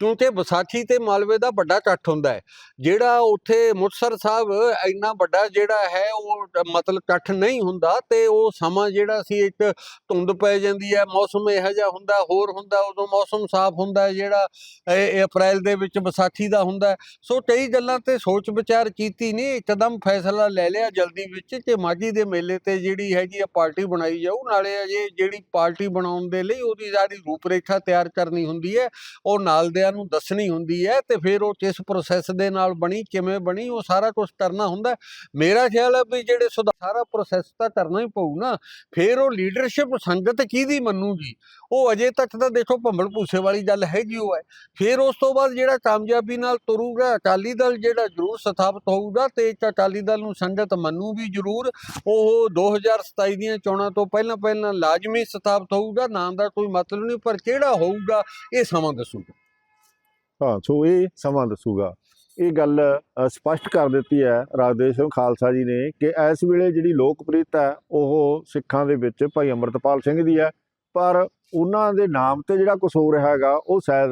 ਕਿਉਂਕਿ ਵਿਸਾਖੀ ਤੇ ਮਾਲਵੇ ਦਾ ਵੱਡਾ ਇਕੱਠ ਹੁੰਦਾ ਹੈ, ਜਿਹੜਾ ਉੱਥੇ ਮੁਕਤਸਰ ਸਾਹਿਬ ਇੰਨਾ ਵੱਡਾ ਜਿਹੜਾ ਹੈ, ਉਹ ਮਤਲਬ ਇਕੱਠ ਨਹੀਂ ਹੁੰਦਾ ਤੇ ਉਹ ਸਮਾਂ ਜਿਹੜਾ ਸੀ ਇੱਕ ਧੁੰਦ ਪੈ ਜਾਂਦੀ ਹੈ, ਮੌਸਮ ਇਹੋ ਜਿਹਾ ਹੁੰਦਾ, ਹੋਰ ਹੁੰਦਾ, ਉਦੋਂ ਮੌਸਮ ਸਾਫ਼ ਹੁੰਦਾ ਹੈ, ਜਿਹੜਾ ਇਹ ਅਪ੍ਰੈਲ ਦੇ ਵਿੱਚ ਵਿਸਾਖੀ ਦਾ ਹੁੰਦਾ ਸੋ ਕਈ ਗੱਲਾਂ ਤੇ ਸੋਚ ਵਿਚਾਰ ਕੀਤੀ ਨਹੀਂ, ਇੱਕਦਮ ਫੈਸਲਾ ਲੈ ਲਿਆ ਜਲਦੀ ਵਿੱਚ ਕਿ ਮਾਝੀ ਦੇ ਮੇਲੇ ਤੇ ਜਿਹੜੀ ਹੈਗੀ ਆ ਪਾਰਟੀ ਬਣਾਈ ਜਾਊ। ਨਾਲੇ ਅਜੇ ਜਿਹੜੀ ਪਾਰਟੀ ਬਣਾਉਣ ਦੇ ਲਈ ਉਹਦੀ ਜਿਹੜੀ ਰੂਪਰੇਖਾ ਤਿਆਰ ਕਰਨੀ ਹੁੰਦੀ ਹੈ। ਉਹ ਨਾਲਦਿਆਂ ਨੂੰ ਦੱਸਣੀ ਹੁੰਦੀ ਹੈ ਤੇ ਫਿਰ ਉਹ ਕਿਸ ਪ੍ਰੋਸੈਸ ਦੇ ਨਾਲ ਬਣੀ, ਕਿਵੇਂ ਬਣੀ, ਉਹ ਸਾਰਾ ਕੁਝ ਕਰਨਾ ਹੁੰਦਾ। ਮੇਰਾ ਖਿਆਲ ਹੈ ਵੀ ਜਿਹੜੇ ਸਾਰਾ ਪ੍ਰੋਸੈਸ ਤਾਂ ਕਰਨਾ ਹੀ ਪਊ ਨਾ। ਫਿਰ ਉਹ ਲੀਡਰਸ਼ਿਪ ਸੰਗਤ ਕਿਹਦੀ ਮੰਨੂਗੀ? ਉਹ ਅਜੇ ਤੱਕ ਤਾਂ ਦੇਖੋ ਭੰਬਲ ਭੂਸੇ ਵਾਲੀ ਗੱਲ ਹੈਗੀ ਉਹ ਹੈ। ਫਿਰ ਉਸ ਤੋਂ ਬਾਅਦ ਜਿਹੜਾ ਕਾਮਯਾਬੀ ਨਾਲ ਤੁਰੂਗਾ, ਅਕਾਲੀ ਦਲ ਜਿਹੜਾ ਜ਼ਰੂਰ ਸਥਾਪਿਤ ਹੋਊਗਾ ਤੇ ਇੱਕ ਅਕਾਲੀ ਦਲ ਨੂੰ ਸੰਗਤ ਮੰਨੂ ਵੀ ਜ਼ਰੂਰ। ਉਹ 2027 ਦੀਆਂ ਚੋਣਾਂ ਤੋਂ ਪਹਿਲਾਂ ਪਹਿਲਾਂ ਲਾਜ਼ਮੀ ਸਥਾਪਿਤ ਹੋਊਗਾ, ਨਾਮ ਦਾ ਕੋਈ ਮਤਲਬ ਨਹੀਂ, ਪਰ ਕਿਹੜਾ ਹੋਊਗਾ, ਇਹ ਸਮਾਂ ਦੱਸੂਗਾ। ਹਾਂ, ਸੋ ਇਹ ਸਮਾਂ ਦੱਸੂਗਾ। ਇਹ ਗੱਲ ਸਪਸ਼ਟ ਕਰ ਦਿੱਤੀ ਹੈ ਰਾਜਦੇਵ ਸਿੰਘ ਖਾਲਸਾ ਜੀ ਨੇ ਕਿ ਇਸ ਵੇਲੇ ਜਿਹੜੀ ਲੋਕਪ੍ਰਿਯਤਾ ਹੈ, ਉਹ ਸਿੱਖਾਂ ਦੇ ਵਿੱਚ ਭਾਈ ਅੰਮ੍ਰਿਤਪਾਲ ਸਿੰਘ ਦੀ ਹੈ। ਪਰ ਉਹਨਾਂ ਦੇ ਨਾਮ ਤੇ ਜਿਹੜਾ ਕੁਝ ਹੋ ਰਿਹਾ ਹੈਗਾ ਉਹ ਸ਼ਾਇਦ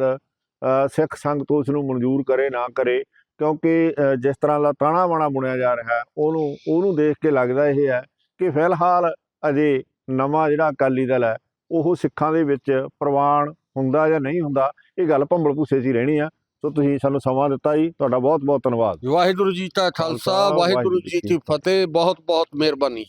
ਸਿੱਖ ਸੰਗਤ ਉਸ ਨੂੰ ਮਨਜ਼ੂਰ ਕਰੇ ਨਾ ਕਰੇ ਕਿਉਂਕਿ ਜਿਸ ਤਰ੍ਹਾਂ ਦਾ ਤਾਣਾ ਬਾਣਾ ਬੁਣਿਆ ਜਾ ਰਿਹਾ ਉਹਨੂੰ ਉਹਨੂੰ ਦੇਖ ਕੇ ਲੱਗਦਾ ਇਹ ਹੈ ਕਿ ਫਿਲਹਾਲ ਅਜੇ ਨਵਾਂ ਜਿਹੜਾ ਅਕਾਲੀ ਦਲ ਹੈ ਉਹ ਸਿੱਖਾਂ ਦੇ ਵਿੱਚ ਪ੍ਰਵਾਨ ਹੁੰਦਾ ਜਾਂ ਨਹੀਂ ਹੁੰਦਾ ਇਹ ਗੱਲ ਭੰਬਲ ਭੁੱਸੇ 'ਚ ਹੀ ਰਹਿਣੀ ਆ। ਸੋ ਤੁਸੀਂ ਸਾਨੂੰ ਸਮਾਂ ਦਿੱਤਾ ਜੀ ਤੁਹਾਡਾ ਬਹੁਤ ਬਹੁਤ ਧੰਨਵਾਦ। ਵਾਹਿਗੁਰੂ ਜੀ ਕਾ ਖਾਲਸਾ ਖਾਲਸਾ, ਵਾਹਿਗੁਰੂ ਜੀ ਕੀ ਫਤਿਹ ਬਹੁਤ ਬਹੁਤ ਮਿਹਰਬਾਨੀ।